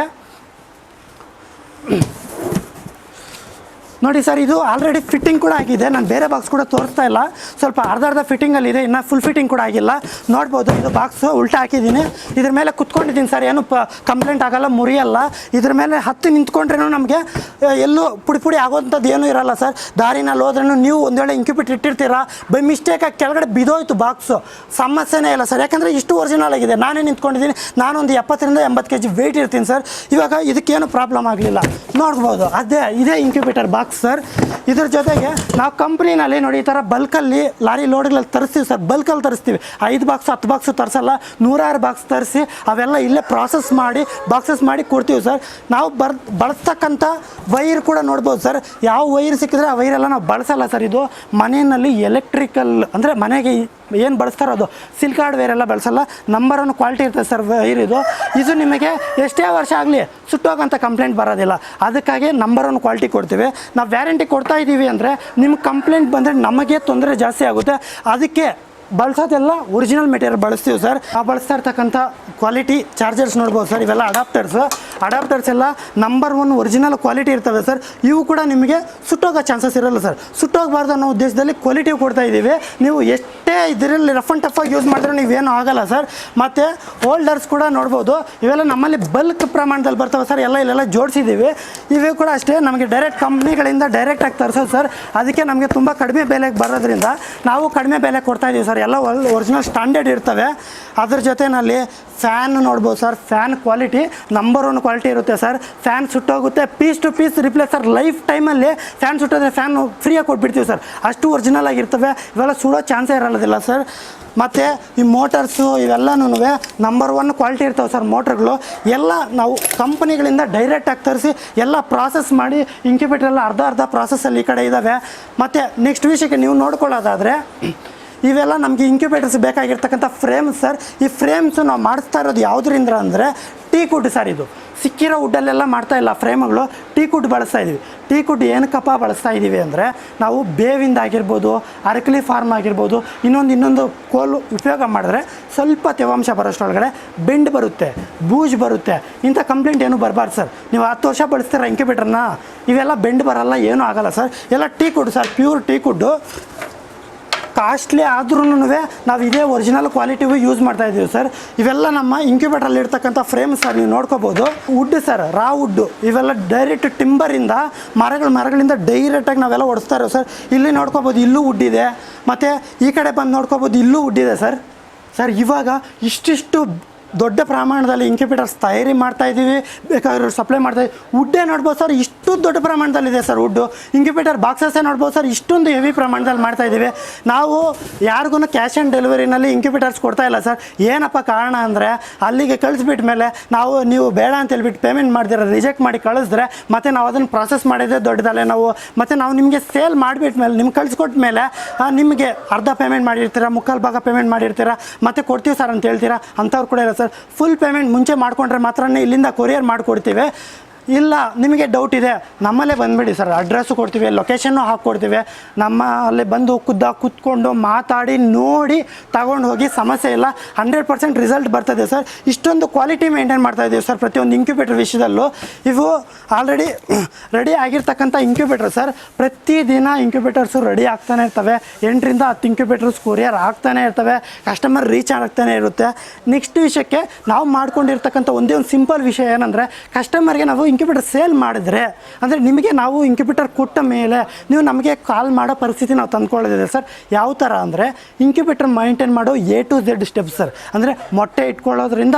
ನೋಡಿ ಸರ್, ಇದು ಆಲ್ರೆಡಿ ಫಿಟ್ಟಿಂಗ್ ಕೂಡ ಆಗಿದೆ. ನಾನು ಬೇರೆ ಬಾಕ್ಸ್ ಕೂಡ ತೋರಿಸ್ತಾ ಇಲ್ಲ. ಸ್ವಲ್ಪ ಅರ್ಧ ಅರ್ಧ ಫಿಟ್ಟಿಂಗಲ್ಲಿ ಇದೆ. ಇನ್ನು ಫುಲ್ ಫಿಟ್ಟಿಂಗ್ ಕೂಡ ಆಗಿಲ್ಲ. ನೋಡ್ಬೋದು, ಇದು ಬಾಕ್ಸ್ ಉಲ್ಟಾ ಹಾಕಿದ್ದೀನಿ. ಇದ್ರ ಮೇಲೆ ಕುತ್ಕೊಂಡಿದ್ದೀನಿ ಸರ್, ಏನು ಕಂಪ್ಲೇಂಟ್ ಆಗಲ್ಲ, ಮುರಿಯಲ್ಲ. ಇದ್ರ ಮೇಲೆ ಹತ್ತಿ ನಿಂತ್ಕೊಂಡ್ರೂ ನಮಗೆ ಎಲ್ಲೂ ಪುಡಿ ಪುಡಿ ಆಗೋಂಥದ್ದು ಏನೂ ಇರಲ್ಲ ಸರ್. ದಾರಿನಲ್ಲಿ ಹೋದ್ರೂ ನೀವು ಒಂದು ವೇಳೆ ಇಂಕ್ಯುಬೇಟ್ ಇಟ್ಟಿರ್ತೀರಾ? ಬೈ ಮಿಸ್ಟೇಕಾಗಿ ಕೆಳಗಡೆ ಬಿದೋಯ್ತು ಬಾಕ್ಸು ಸಮಸ್ಯೆನೇ ಇಲ್ಲ ಸರ್. ಯಾಕಂದರೆ ಇಷ್ಟು ಒರಿಜಿನಲ್ ಆಗಿದೆ. ನಾನೇ ನಿಂತ್ಕೊಂಡಿದ್ದೀನಿ. ನಾನೊಂದು ಎಪ್ಪತ್ತರಿಂದ ಎಂಬತ್ತು ಕೆ ಜಿ ವೆಯ್ಟ್ ಇರ್ತೀನಿ ಸರ್. ಇವಾಗ ಇದಕ್ಕೇನು ಪ್ರಾಬ್ಲಮ್ ಆಗಲಿಲ್ಲ. ನೋಡ್ಬೋದು. ಅದೇ, ಇದೇ ಇಂಕ್ಯುಬೇಟರ್ ಬಾಕ್ಸ್ ಸರ್. ಇದ್ರ ಜೊತೆಗೆ ನಾವು ಕಂಪ್ನಿನಲ್ಲಿ ನೋಡಿ ಈ ಥರ ಬಲ್ಕಲ್ಲಿ ಲಾರಿ ಲೋಡ್ಗಳಲ್ಲಿ ತರಿಸ್ತೀವಿ ಸರ್. ಬಲ್ಕಲ್ಲಿ ತರಿಸ್ತೀವಿ. ಐದು ಬಾಕ್ಸ್, ಹತ್ತು ಬಾಕ್ಸ್ ತರಿಸಲ್ಲ. ನೂರಾರು ಬಾಕ್ಸ್ ತರಿಸಿ ಅವೆಲ್ಲ ಇಲ್ಲೇ ಪ್ರಾಸೆಸ್ ಮಾಡಿ ಬಾಕ್ಸಸ್ ಮಾಡಿ ಕೊಡ್ತೀವಿ ಸರ್. ನಾವು ಬರ್, ಬಳಸ್ತಕ್ಕಂಥ ವೈರ್ ಕೂಡ ನೋಡ್ಬೋದು ಸರ್. ಯಾವ ವೈರ್ ಸಿಕ್ಕಿದ್ರೆ ಆ ವೈರೆಲ್ಲ ನಾವು ಬಳಸಲ್ಲ ಸರ್ ಇದು. ಮನೆಯಲ್ಲಿ ಎಲೆಕ್ಟ್ರಿಕಲ್ ಅಂದರೆ ಮನೆಗೆ ಏನು ಬಳಸ್ತಾರೋ ಅದು. ಸಿಲ್ಕ್ ಹಾರ್ಡ್ವೇರ್ ಎಲ್ಲ ಬಳಸಲ್ಲ. ನಂಬರ್ ಒನ್ ಕ್ವಾಲಿಟಿ ಇರ್ತದೆ ಸರ್ ವೈರ್ ಇದು. ಇದು ನಿಮಗೆ ಎಷ್ಟೇ ವರ್ಷ ಆಗಲಿ ಸುಟ್ಟೋಗಂಥ ಕಂಪ್ಲೇಂಟ್ ಬರೋದಿಲ್ಲ. ಅದಕ್ಕಾಗಿ ನಂಬರ್ ಒನ್ ಕ್ವಾಲಿಟಿ ಕೊಡ್ತೀವಿ. ನಾವು ವ್ಯಾರಂಟಿ ಕೊಡ್ತಾ ಇದ್ದೀವಿ ಅಂದರೆ ನಿಮ್ಮ ಕಂಪ್ಲೇಂಟ್ ಬಂದರೆ ನಮಗೆ ತೊಂದರೆ ಜಾಸ್ತಿ ಆಗುತ್ತೆ. ಅದಕ್ಕೆ ಬಳಸೋದೆಲ್ಲ ಒರಿಜಿನಲ್ ಮೆಟೀರಿಯಲ್ ಬಳಸ್ತೀವಿ ಸರ್ ಆ ಬಳಸ್ತಾ ಇರ್ತಕ್ಕಂಥ ಕ್ವಾಲಿಟಿ ಚಾರ್ಜರ್ಸ್ ನೋಡ್ಬೋದು ಸರ್ ಇವೆಲ್ಲ ಅಡಾಪ್ಟರ್ಸ್ ಅಡಾಪ್ಟರ್ಸ್ ಎಲ್ಲ ನಂಬರ್ ಒನ್ ಒರಿಜಿನಲ್ ಕ್ವಾಲಿಟಿ ಇರ್ತವೆ ಸರ್ ಇವು ಕೂಡ ನಿಮಗೆ ಸುಟ್ಟೋಗೋ ಚಾನ್ಸಸ್ ಇರಲ್ಲ ಸರ್ ಸುಟ್ಟೋಗಬಾರ್ದು ಅನ್ನೋ ಉದ್ದೇಶದಲ್ಲಿ ಕ್ವಾಲಿಟಿ ಕೊಡ್ತಾ ಇದ್ದೀವಿ. ನೀವು ಎಷ್ಟೇ ಇದರಲ್ಲಿ ರಫ್ ಆ್ಯಂಡ್ ಟಫಾಗಿ ಆಗಿ ಯೂಸ್ ಮಾಡಿದ್ರೆ ನೀವೇನು ಆಗಲ್ಲ ಸರ್ ಮತ್ತು ಹೋಲ್ಡರ್ಸ್ ಕೂಡ ನೋಡ್ಬೋದು. ಇವೆಲ್ಲ ನಮ್ಮಲ್ಲಿ ಬಲ್ಕ್ ಪ್ರಮಾಣದಲ್ಲಿ ಬರ್ತವೆ ಸರ್ ಎಲ್ಲ ಇಲ್ಲೆಲ್ಲ ಜೋಡಿಸಿದ್ದೀವಿ. ಇವು ಕೂಡ ಅಷ್ಟೇ ನಮಗೆ ಡೈರೆಕ್ಟ್ ಕಂಪ್ನಿಗಳಿಂದ ಡೈರೆಕ್ಟಾಗಿ ತರಿಸೋದು ಸರ್ ಅದಕ್ಕೆ ನಮಗೆ ತುಂಬ ಕಡಿಮೆ ಬೆಲೆಗೆ ಬರೋದ್ರಿಂದ ನಾವು ಕಡಿಮೆ ಬೆಲೆ ಕೊಡ್ತಾ ಇದ್ದೀವಿ ಸರ್ ಎಲ್ಲ ಒರಿಜಿನಲ್ ಸ್ಟ್ಯಾಂಡರ್ಡ್ ಇರ್ತವೆ. ಅದ್ರ ಜೊತೆಯಲ್ಲಿ ಫ್ಯಾನ್ ನೋಡ್ಬೋದು sir fan quality number one quality ಇರುತ್ತೆ sir fan ಸುಟ್ಟೋಗುತ್ತೆ. Piece to piece replace sir life ಟೈಮಲ್ಲಿ ಫ್ಯಾನ್ ಸುಟ್ಟೋದ್ರೆ ಫ್ಯಾನ್ ಫ್ರೀಯಾಗಿ ಕೊಟ್ಬಿಡ್ತೀವಿ ಸರ್ ಅಷ್ಟು ಒರಿಜಿನಲ್ ಆಗಿರ್ತವೆ. ಇವೆಲ್ಲ ಸುಡೋ ಚಾನ್ಸೇ ಇರಲ್ಲದಿಲ್ಲ ಸರ್ ಮತ್ತು ಈ ಮೋಟರ್ಸು ಇವೆಲ್ಲನೂ ನಂಬರ್ ಒನ್ ಕ್ವಾಲಿಟಿ ಇರ್ತವೆ ಸರ್ ಮೋಟ್ರ್ಗಳು ಎಲ್ಲ ನಾವು ಕಂಪನಿಗಳಿಂದ ಡೈರೆಕ್ಟಾಗಿ ತರಿಸಿ ಎಲ್ಲ ಪ್ರಾಸೆಸ್ ಮಾಡಿ ಇಂಕ್ಯುಬೇಟರ್ ಎಲ್ಲ ಅರ್ಧ ಅರ್ಧ ಪ್ರಾಸೆಸ್ಸಲ್ಲಿ ಈ ಕಡೆ ಇದ್ದಾವೆ ಮತ್ತು ನೆಕ್ಸ್ಟ್ ವಿಷಯಕ್ಕೆ ನೀವು ನೋಡ್ಕೊಳ್ಳೋದಾದರೆ ಇವೆಲ್ಲ ನಮಗೆ ಇಂಕ್ಯುಬೇಟರ್ಸ್ ಬೇಕಾಗಿರ್ತಕ್ಕಂಥ ಫ್ರೇಮ್ಸ್ ಸರ್ ಈ ಫ್ರೇಮ್ಸು ನಾವು ಮಾಡಿಸ್ತಾ ಇರೋದು ಯಾವುದರಿಂದ ಅಂದರೆ ಟೀ ಕುಡ್ ಸರ್ ಇದು. ಸಿಕ್ಕಿರೋ ವುಡ್ಡಲ್ಲೆಲ್ಲ ಮಾಡ್ತಾ ಇಲ್ಲ ಫ್ರೇಮ್ಗಳು. ಟೀ ಕುಡ್ ಬಳಸ್ತಾ ಇದ್ದೀವಿ ಟೀ ಕುಡ್ ಏನಕ್ಕಪ್ಪ ಬಳಸ್ತಾ ಇದ್ದೀವಿ ಅಂದರೆ ನಾವು ಬೇವಿಂದ ಆಗಿರ್ಬೋದು, ಅರಕಲಿ ಫಾರ್ಮ್ ಆಗಿರ್ಬೋದು, ಇನ್ನೊಂದು ಇನ್ನೊಂದು ಕೋಲು ಉಪಯೋಗ ಮಾಡಿದ್ರೆ ಸ್ವಲ್ಪ ತೇವಾಂಶ ಬರೋಷ್ಟೊಳಗಡೆ ಬೆಂಡ್ ಬರುತ್ತೆ, ಬೂಜ್ ಬರುತ್ತೆ. ಇಂಥ ಕಂಪ್ಲೇಂಟ್ ಏನು ಬರಬಾರ್ದು ಸರ್. ನೀವು ಹತ್ತು ವರ್ಷ ಬಳಸ್ತೀರ ಇಂಕ್ಯುಬೇಟರ್ನ ಇವೆಲ್ಲ ಬೆಂಡ್ ಬರಲ್ಲ, ಏನೂ ಆಗಲ್ಲ ಸರ್. ಎಲ್ಲ teak wood sir, pure teak wood costly ಆದ್ರೂ ನಾವು ಇದೇ ಒರಿಜಿನಲ್ ಕ್ವಾಲಿಟಿಗೂ ಯೂಸ್ ಮಾಡ್ತಾ ಇದ್ದೀವಿ ಸರ್ ಇವೆಲ್ಲ ನಮ್ಮ ಇಂಕ್ಯುಬೇಟರಲ್ಲಿ ಇರ್ತಕ್ಕಂಥ ಫ್ರೇಮ್ ಸರ್ ನೀವು ನೋಡ್ಕೋಬೋದು. ವುಡ್ ಸರ್ ರಾ ವುಡ್ಡು ಇವೆಲ್ಲ ಡೈರೆಕ್ಟ್ ಟಿಂಬರಿಂದ ಮರಗಳ ಮರಗಳಿಂದ ಡೈರೆಕ್ಟಾಗಿ ನಾವೆಲ್ಲ ಓಡಿಸ್ತಾ ಇರೋದು ಸರ್ ಇಲ್ಲಿ ನೋಡ್ಕೋಬೋದು ಇಲ್ಲೂ ವುಡ್ ಇದೆ. ಮತ್ತು ಈ ಕಡೆ ಬಂದು ನೋಡ್ಕೋಬೋದು ಇಲ್ಲೂ ವುಡ್ ಇದೆ ಸರ್ ಸರ್ ಇವಾಗ ಇಷ್ಟಿಷ್ಟು ದೊಡ್ಡ ಪ್ರಮಾಣದಲ್ಲಿ ಇಂಕ್ಯುಬೇಟರ್ಸ್ ತಯಾರಿ ಮಾಡ್ತಾ ಇದ್ದೀವಿ. ಬೇಕಾದ್ರೆ ಸಪ್ಲೈ ಮಾಡ್ತಾ ಇದ್ದೀವಿ. ವುಡ್ಡೇ ನೋಡ್ಬೋದು ಸರ್ ಇಷ್ಟು ದೊಡ್ಡ ಪ್ರಮಾಣದಲ್ಲಿದೆ ಸರ್ ವುಡ್ಡು ಇಂಕ್ಯುಬೇಟರ್ ಬಾಕ್ಸಸ್ಸೇ ನೋಡ್ಬೋದು ಸರ್ ಇಷ್ಟೊಂದು ಹೆವಿ ಪ್ರಮಾಣದಲ್ಲಿ ಮಾಡ್ತಾ ಇದ್ದೀವಿ. ನಾವು ಯಾರಿಗೂ ಕ್ಯಾಶ್ ಆನ್ ಡೆಲಿವರಿನಲ್ಲಿ ಇಂಕ್ಯುಬೇಟರ್ಸ್ ಕೊಡ್ತಾ ಇಲ್ಲ ಸರ್ ಏನಪ್ಪ ಕಾರಣ ಅಂದರೆ, ಅಲ್ಲಿಗೆ ಕಳಿಸ್ಬಿಟ್ಟ ಮೇಲೆ ನಾವು, ನೀವು ಬೇಡ ಅಂತ ಹೇಳ್ಬಿಟ್ಟು ಪೇಮೆಂಟ್ ಮಾಡಿದ್ರೆ ರಿಜೆಕ್ಟ್ ಮಾಡಿ ಕಳಿಸಿದ್ರೆ ಮತ್ತೆ ನಾವು ಅದನ್ನು ಪ್ರಾಸೆಸ್ ಮಾಡಿದ್ರೆ ದೊಡ್ಡದಲ್ಲೇ ನಾವು, ಮತ್ತು ನಾವು ನಿಮಗೆ ಸೇಲ್ ಮಾಡಿಬಿಟ್ಟ ಮೇಲೆ, ನಿಮ್ಗೆ ಕಳಿಸ್ಕೊಟ್ಟ ಮೇಲೆ ನಿಮಗೆ ಅರ್ಧ ಪೇಮೆಂಟ್ ಮಾಡಿರ್ತೀರಾ, ಮುಕ್ಕಾಲು ಭಾಗ ಪೇಮೆಂಟ್ ಮಾಡಿರ್ತೀರಾ, ಮತ್ತೆ ಕೊಡ್ತೀವಿ ಸರ್ ಅಂತ ಹೇಳ್ತೀರಾ ಅಂಥವ್ರು ಕೂಡ ಇಲ್ಲ ಸರ್. ಫುಲ್ ಪೇಮೆಂಟ್ ಮುಂಚೆ ಮಾಡಿಕೊಂಡ್ರೆ ಮಾತ್ರನೇ ಇಲ್ಲಿಂದ ಕೊರಿಯರ್ ಮಾಡಿಕೊಡ್ತೀವಿ. ಇಲ್ಲ, ನಿಮಗೆ ಡೌಟ್ ಇದೆ, ನಮ್ಮಲ್ಲೇ ಬಂದುಬಿಡಿ ಸರ್. ಅಡ್ರೆಸ್ಸು ಕೊಡ್ತೀವಿ ಲೊಕೇಶನ್ನು ಹಾಕ್ಕೊಡ್ತೀವಿ. ನಮ್ಮಲ್ಲಿ ಬಂದು ಖುದ್ದ ಕೂತ್ಕೊಂಡು ಮಾತಾಡಿ, ನೋಡಿ ತಗೊಂಡು ಹೋಗಿ, ಸಮಸ್ಯೆ ಇಲ್ಲ. ಹಂಡ್ರೆಡ್ ಪರ್ಸೆಂಟ್ ರಿಸಲ್ಟ್ ಬರ್ತದೆ ಸರ್. ಇಷ್ಟೊಂದು ಕ್ವಾಲಿಟಿ ಮೇಂಟೈನ್ ಮಾಡ್ತಾ ಇದ್ದೀವಿ ಸರ್ ಪ್ರತಿಯೊಂದು ಇಂಕ್ಯುಬೇಟರ್ ವಿಷಯದಲ್ಲೂ. ಇವು ಆಲ್ರೆಡಿ ರೆಡಿ ಆಗಿರ್ತಕ್ಕಂಥ ಇಂಕ್ಯುಬೇಟರ್ ಸರ್. ಪ್ರತಿದಿನ ಇಂಕ್ಯುಬೇಟರ್ಸು ರೆಡಿ ಆಗ್ತಾನೆ ಇರ್ತವೆ. ಎಂಟರಿಂದ ಹತ್ತು ಇಂಕ್ಯುಬೇಟರ್ಸ್ ಕೊರಿಯರ್ ಆಗ್ತಾನೆ ಇರ್ತವೆ. ಕಸ್ಟಮರ್ ರೀಚ್ ಆಗ್ತಾನೆ ಇರುತ್ತೆ. ನೆಕ್ಸ್ಟ್ ವಿಷಯಕ್ಕೆ ನಾವು ಮಾಡ್ಕೊಂಡಿರ್ತಕ್ಕಂಥ ಒಂದೇ ಒಂದು ಸಿಂಪಲ್ ವಿಷಯ ಏನಂದರೆ ಕಸ್ಟಮರ್ಗೆ ನಾವು ಇಂಕ್ಯುಬೇಟರ್ ಸೇಲ್ ಮಾಡಿದ್ರೆ, ಅಂದರೆ ನಿಮಗೆ ನಾವು ಇನ್ಕ್ಯುಬೇಟರ್ ಕೊಟ್ಟ ಮೇಲೆ ನೀವು ನಮಗೆ ಕಾಲ್ ಮಾಡೋ ಪರಿಸ್ಥಿತಿ ನಾವು ತಂದ್ಕೊಳ್ಳೋದಿದೆ ಸರ್. ಯಾವ ಥರ ಅಂದರೆ ಇನ್ಕ್ಯುಬೇಟರ್ ಮೈಂಟೈನ್ ಮಾಡೋ A to Z step sir. ಅಂದರೆ ಮೊಟ್ಟೆ ಇಟ್ಕೊಳ್ಳೋದ್ರಿಂದ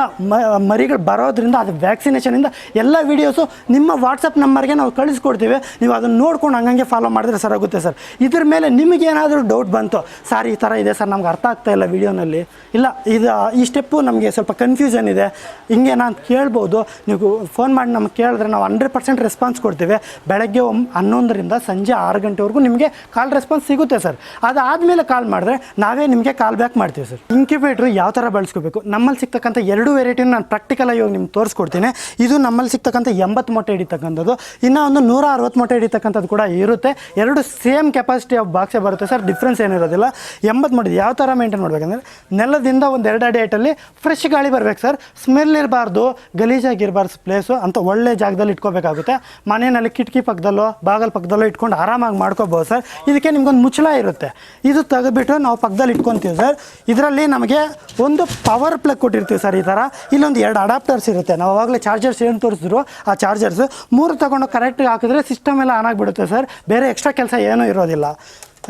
ಮರಿಗಳು ಬರೋದ್ರಿಂದ, ಅದು ವ್ಯಾಕ್ಸಿನೇಷನಿಂದ ಎಲ್ಲ ವೀಡಿಯೋಸು ನಿಮ್ಮ ವಾಟ್ಸಪ್ ನಂಬರ್ಗೆ ನಾವು ಕಳಿಸ್ಕೊಡ್ತೀವಿ. ನೀವು ಅದನ್ನು ನೋಡ್ಕೊಂಡು ಹಂಗಂಗೆ ಫಾಲೋ ಮಾಡಿದ್ರೆ ಸರ್ ಆಗುತ್ತೆ ಸರ್. ಇದ್ರ ಮೇಲೆ ನಿಮಗೇನಾದರೂ ಡೌಟ್ ಬಂತು, ಸರ್, ಈ ಥರ ಇದೆ ಸರ್, ನಮ್ಗೆ ಅರ್ಥ ಆಗ್ತಾ ಇಲ್ಲ ವಿಡಿಯೋನಲ್ಲಿ ಇಲ್ಲ, ಇದು, ಈ ಸ್ಟೆಪ್ಪು ನಮಗೆ ಸ್ವಲ್ಪ ಕನ್ಫ್ಯೂಷನ್ ಇದೆ. ಹಿಂಗೇನಾ ಅಂತ ಕೇಳ್ಬೋದು. ನೀವು ಫೋನ್ ಮಾಡಿ ನಮ್ಗೆ ಕೇಳಿದ್ರೆ ನಾವು ಹಂಡ್ರೆಡ್ ಪರ್ಸೆಂಟ್ ರೆಸ್ಪಾನ್ಸ್ ಕೊಡ್ತೀವಿ. ಬೆಳಗ್ಗೆ ಒಮ್ ಹನ್ನೊಂದರಿಂದ ಸಂಜೆ ಆರು ಗಂಟೆವರೆಗೂ ನಿಮಗೆ ಕಾಲ್ ರೆಸ್ಪಾನ್ಸ್ ಸಿಗುತ್ತೆ ಸರ್. ಅದಾದಮೇಲೆ ಕಾಲ್ ಮಾಡಿದ್ರೆ ನಾವೇ ನಿಮಗೆ ಕಾಲ್ ಬ್ಯಾಕ್ ಮಾಡ್ತೀವಿ ಸರ್. ಇನ್ಕ್ಯುಬೇಟ್ರ್ ಯಾವ ಥರ ಬಳಸ್ಕೋಬೇಕು? ನಮ್ಮಲ್ಲಿ ಸಿಗ್ತಕ್ಕಂಥ ಎರಡು ವೆರೈಟಿನ ನಾನು ಪ್ರಾಕ್ಟಿಕಲಾಗಿ ಹೋಗಿ ನಿಮ್ಗೆ ತೋರಿಸ್ಕೊಡ್ತೀನಿ. ಇದು ನಮ್ಮಲ್ಲಿ ಸಿಗ್ತಕ್ಕಂಥ ಎಂಬತ್ತು ಮೊಟ್ಟೆ ಹಿಡಿತಕ್ಕಂಥದ್ದು. ಇನ್ನೂ ಒಂದು ನೂರ ಅರವತ್ತು ಮೊಟ್ಟೆ ಹಿಡಿತಕ್ಕಂಥದ್ದು ಕೂಡ ಇರುತ್ತೆ. ಎರಡು ಸೇಮ್ ಕೆಪಾಸಿಟಿ ಆಫ್ ಬಾಕ್ಸೇ ಬರುತ್ತೆ ಸರ್. ಡಿಫ್ರೆನ್ಸ್ ಏನಿರೋದಿಲ್ಲ. ಎಂಬತ್ತು ಮೊಟ್ಟೆ ಯಾವ ಥರ ಮೇಂಟೈನ್ ಮಾಡಬೇಕಂದ್ರೆ ನೆಲದಿಂದ ಒಂದು ಎರಡು ಅಡಿ ಐಟಲ್ಲಿ ಫ್ರೆಶ್ ಗಾಳಿ ಬರಬೇಕು ಸರ್. ಸ್ಮೆಲ್ ಇರಬಾರ್ದು, ಗಲೀಜಾಗಿರಬಾರ್ದು ಪ್ಲೇಸು ಅಂತ ಒಳ್ಳೆ ಜಾಗದಲ್ಲಿ ಇಟ್ಕೋಬೇಕಾಗುತ್ತೆ. ಮನೆಯಲ್ಲಿ ಕಿಟಕಿ ಪಕ್ಕದಲ್ಲೋ, ಬಾಗಲ್ ಪಕ್ಕದಲ್ಲೋ ಇಟ್ಕೊಂಡು ಆರಾಮಾಗಿ ಮಾಡ್ಕೋಬೋದು ಸರ್. ಇದಕ್ಕೆ ನಿಮ್ಗೊಂದು ಮುಚ್ಚಳ ಇರುತ್ತೆ. ಇದು ತೆಗೆದ್ಬಿಟ್ಟು ನಾವು ಪಕ್ಕದಲ್ಲಿ ಇಟ್ಕೊತೀವಿ ಸರ್. ಇದರಲ್ಲಿ ನಮಗೆ ಒಂದು ಪವರ್ ಪ್ಲಗ್ ಕೊಟ್ಟಿರ್ತೀವಿ ಸರ್ ಈ ಥರ. ಇಲ್ಲೊಂದು ಎರಡು ಅಡಾಪ್ಟರ್ಸ್ ಇರುತ್ತೆ. ನಾವು ಆವಾಗಲೇ ಚಾರ್ಜರ್ಸ್ ಏನು ತೋರಿಸಿದ್ರು, ಆ ಚಾರ್ಜರ್ಸ್ ಮೂರು ತಗೊಂಡು ಕರೆಕ್ಟಾಗಿ ಹಾಕಿದ್ರೆ ಸಿಸ್ಟಮ್ ಎಲ್ಲ ಆನ್ ಆಗಿಬಿಡುತ್ತೆ ಸರ್. ಬೇರೆ ಎಕ್ಸ್ಟ್ರಾ ಕೆಲಸ ಏನೂ ಇರೋದಿಲ್ಲ.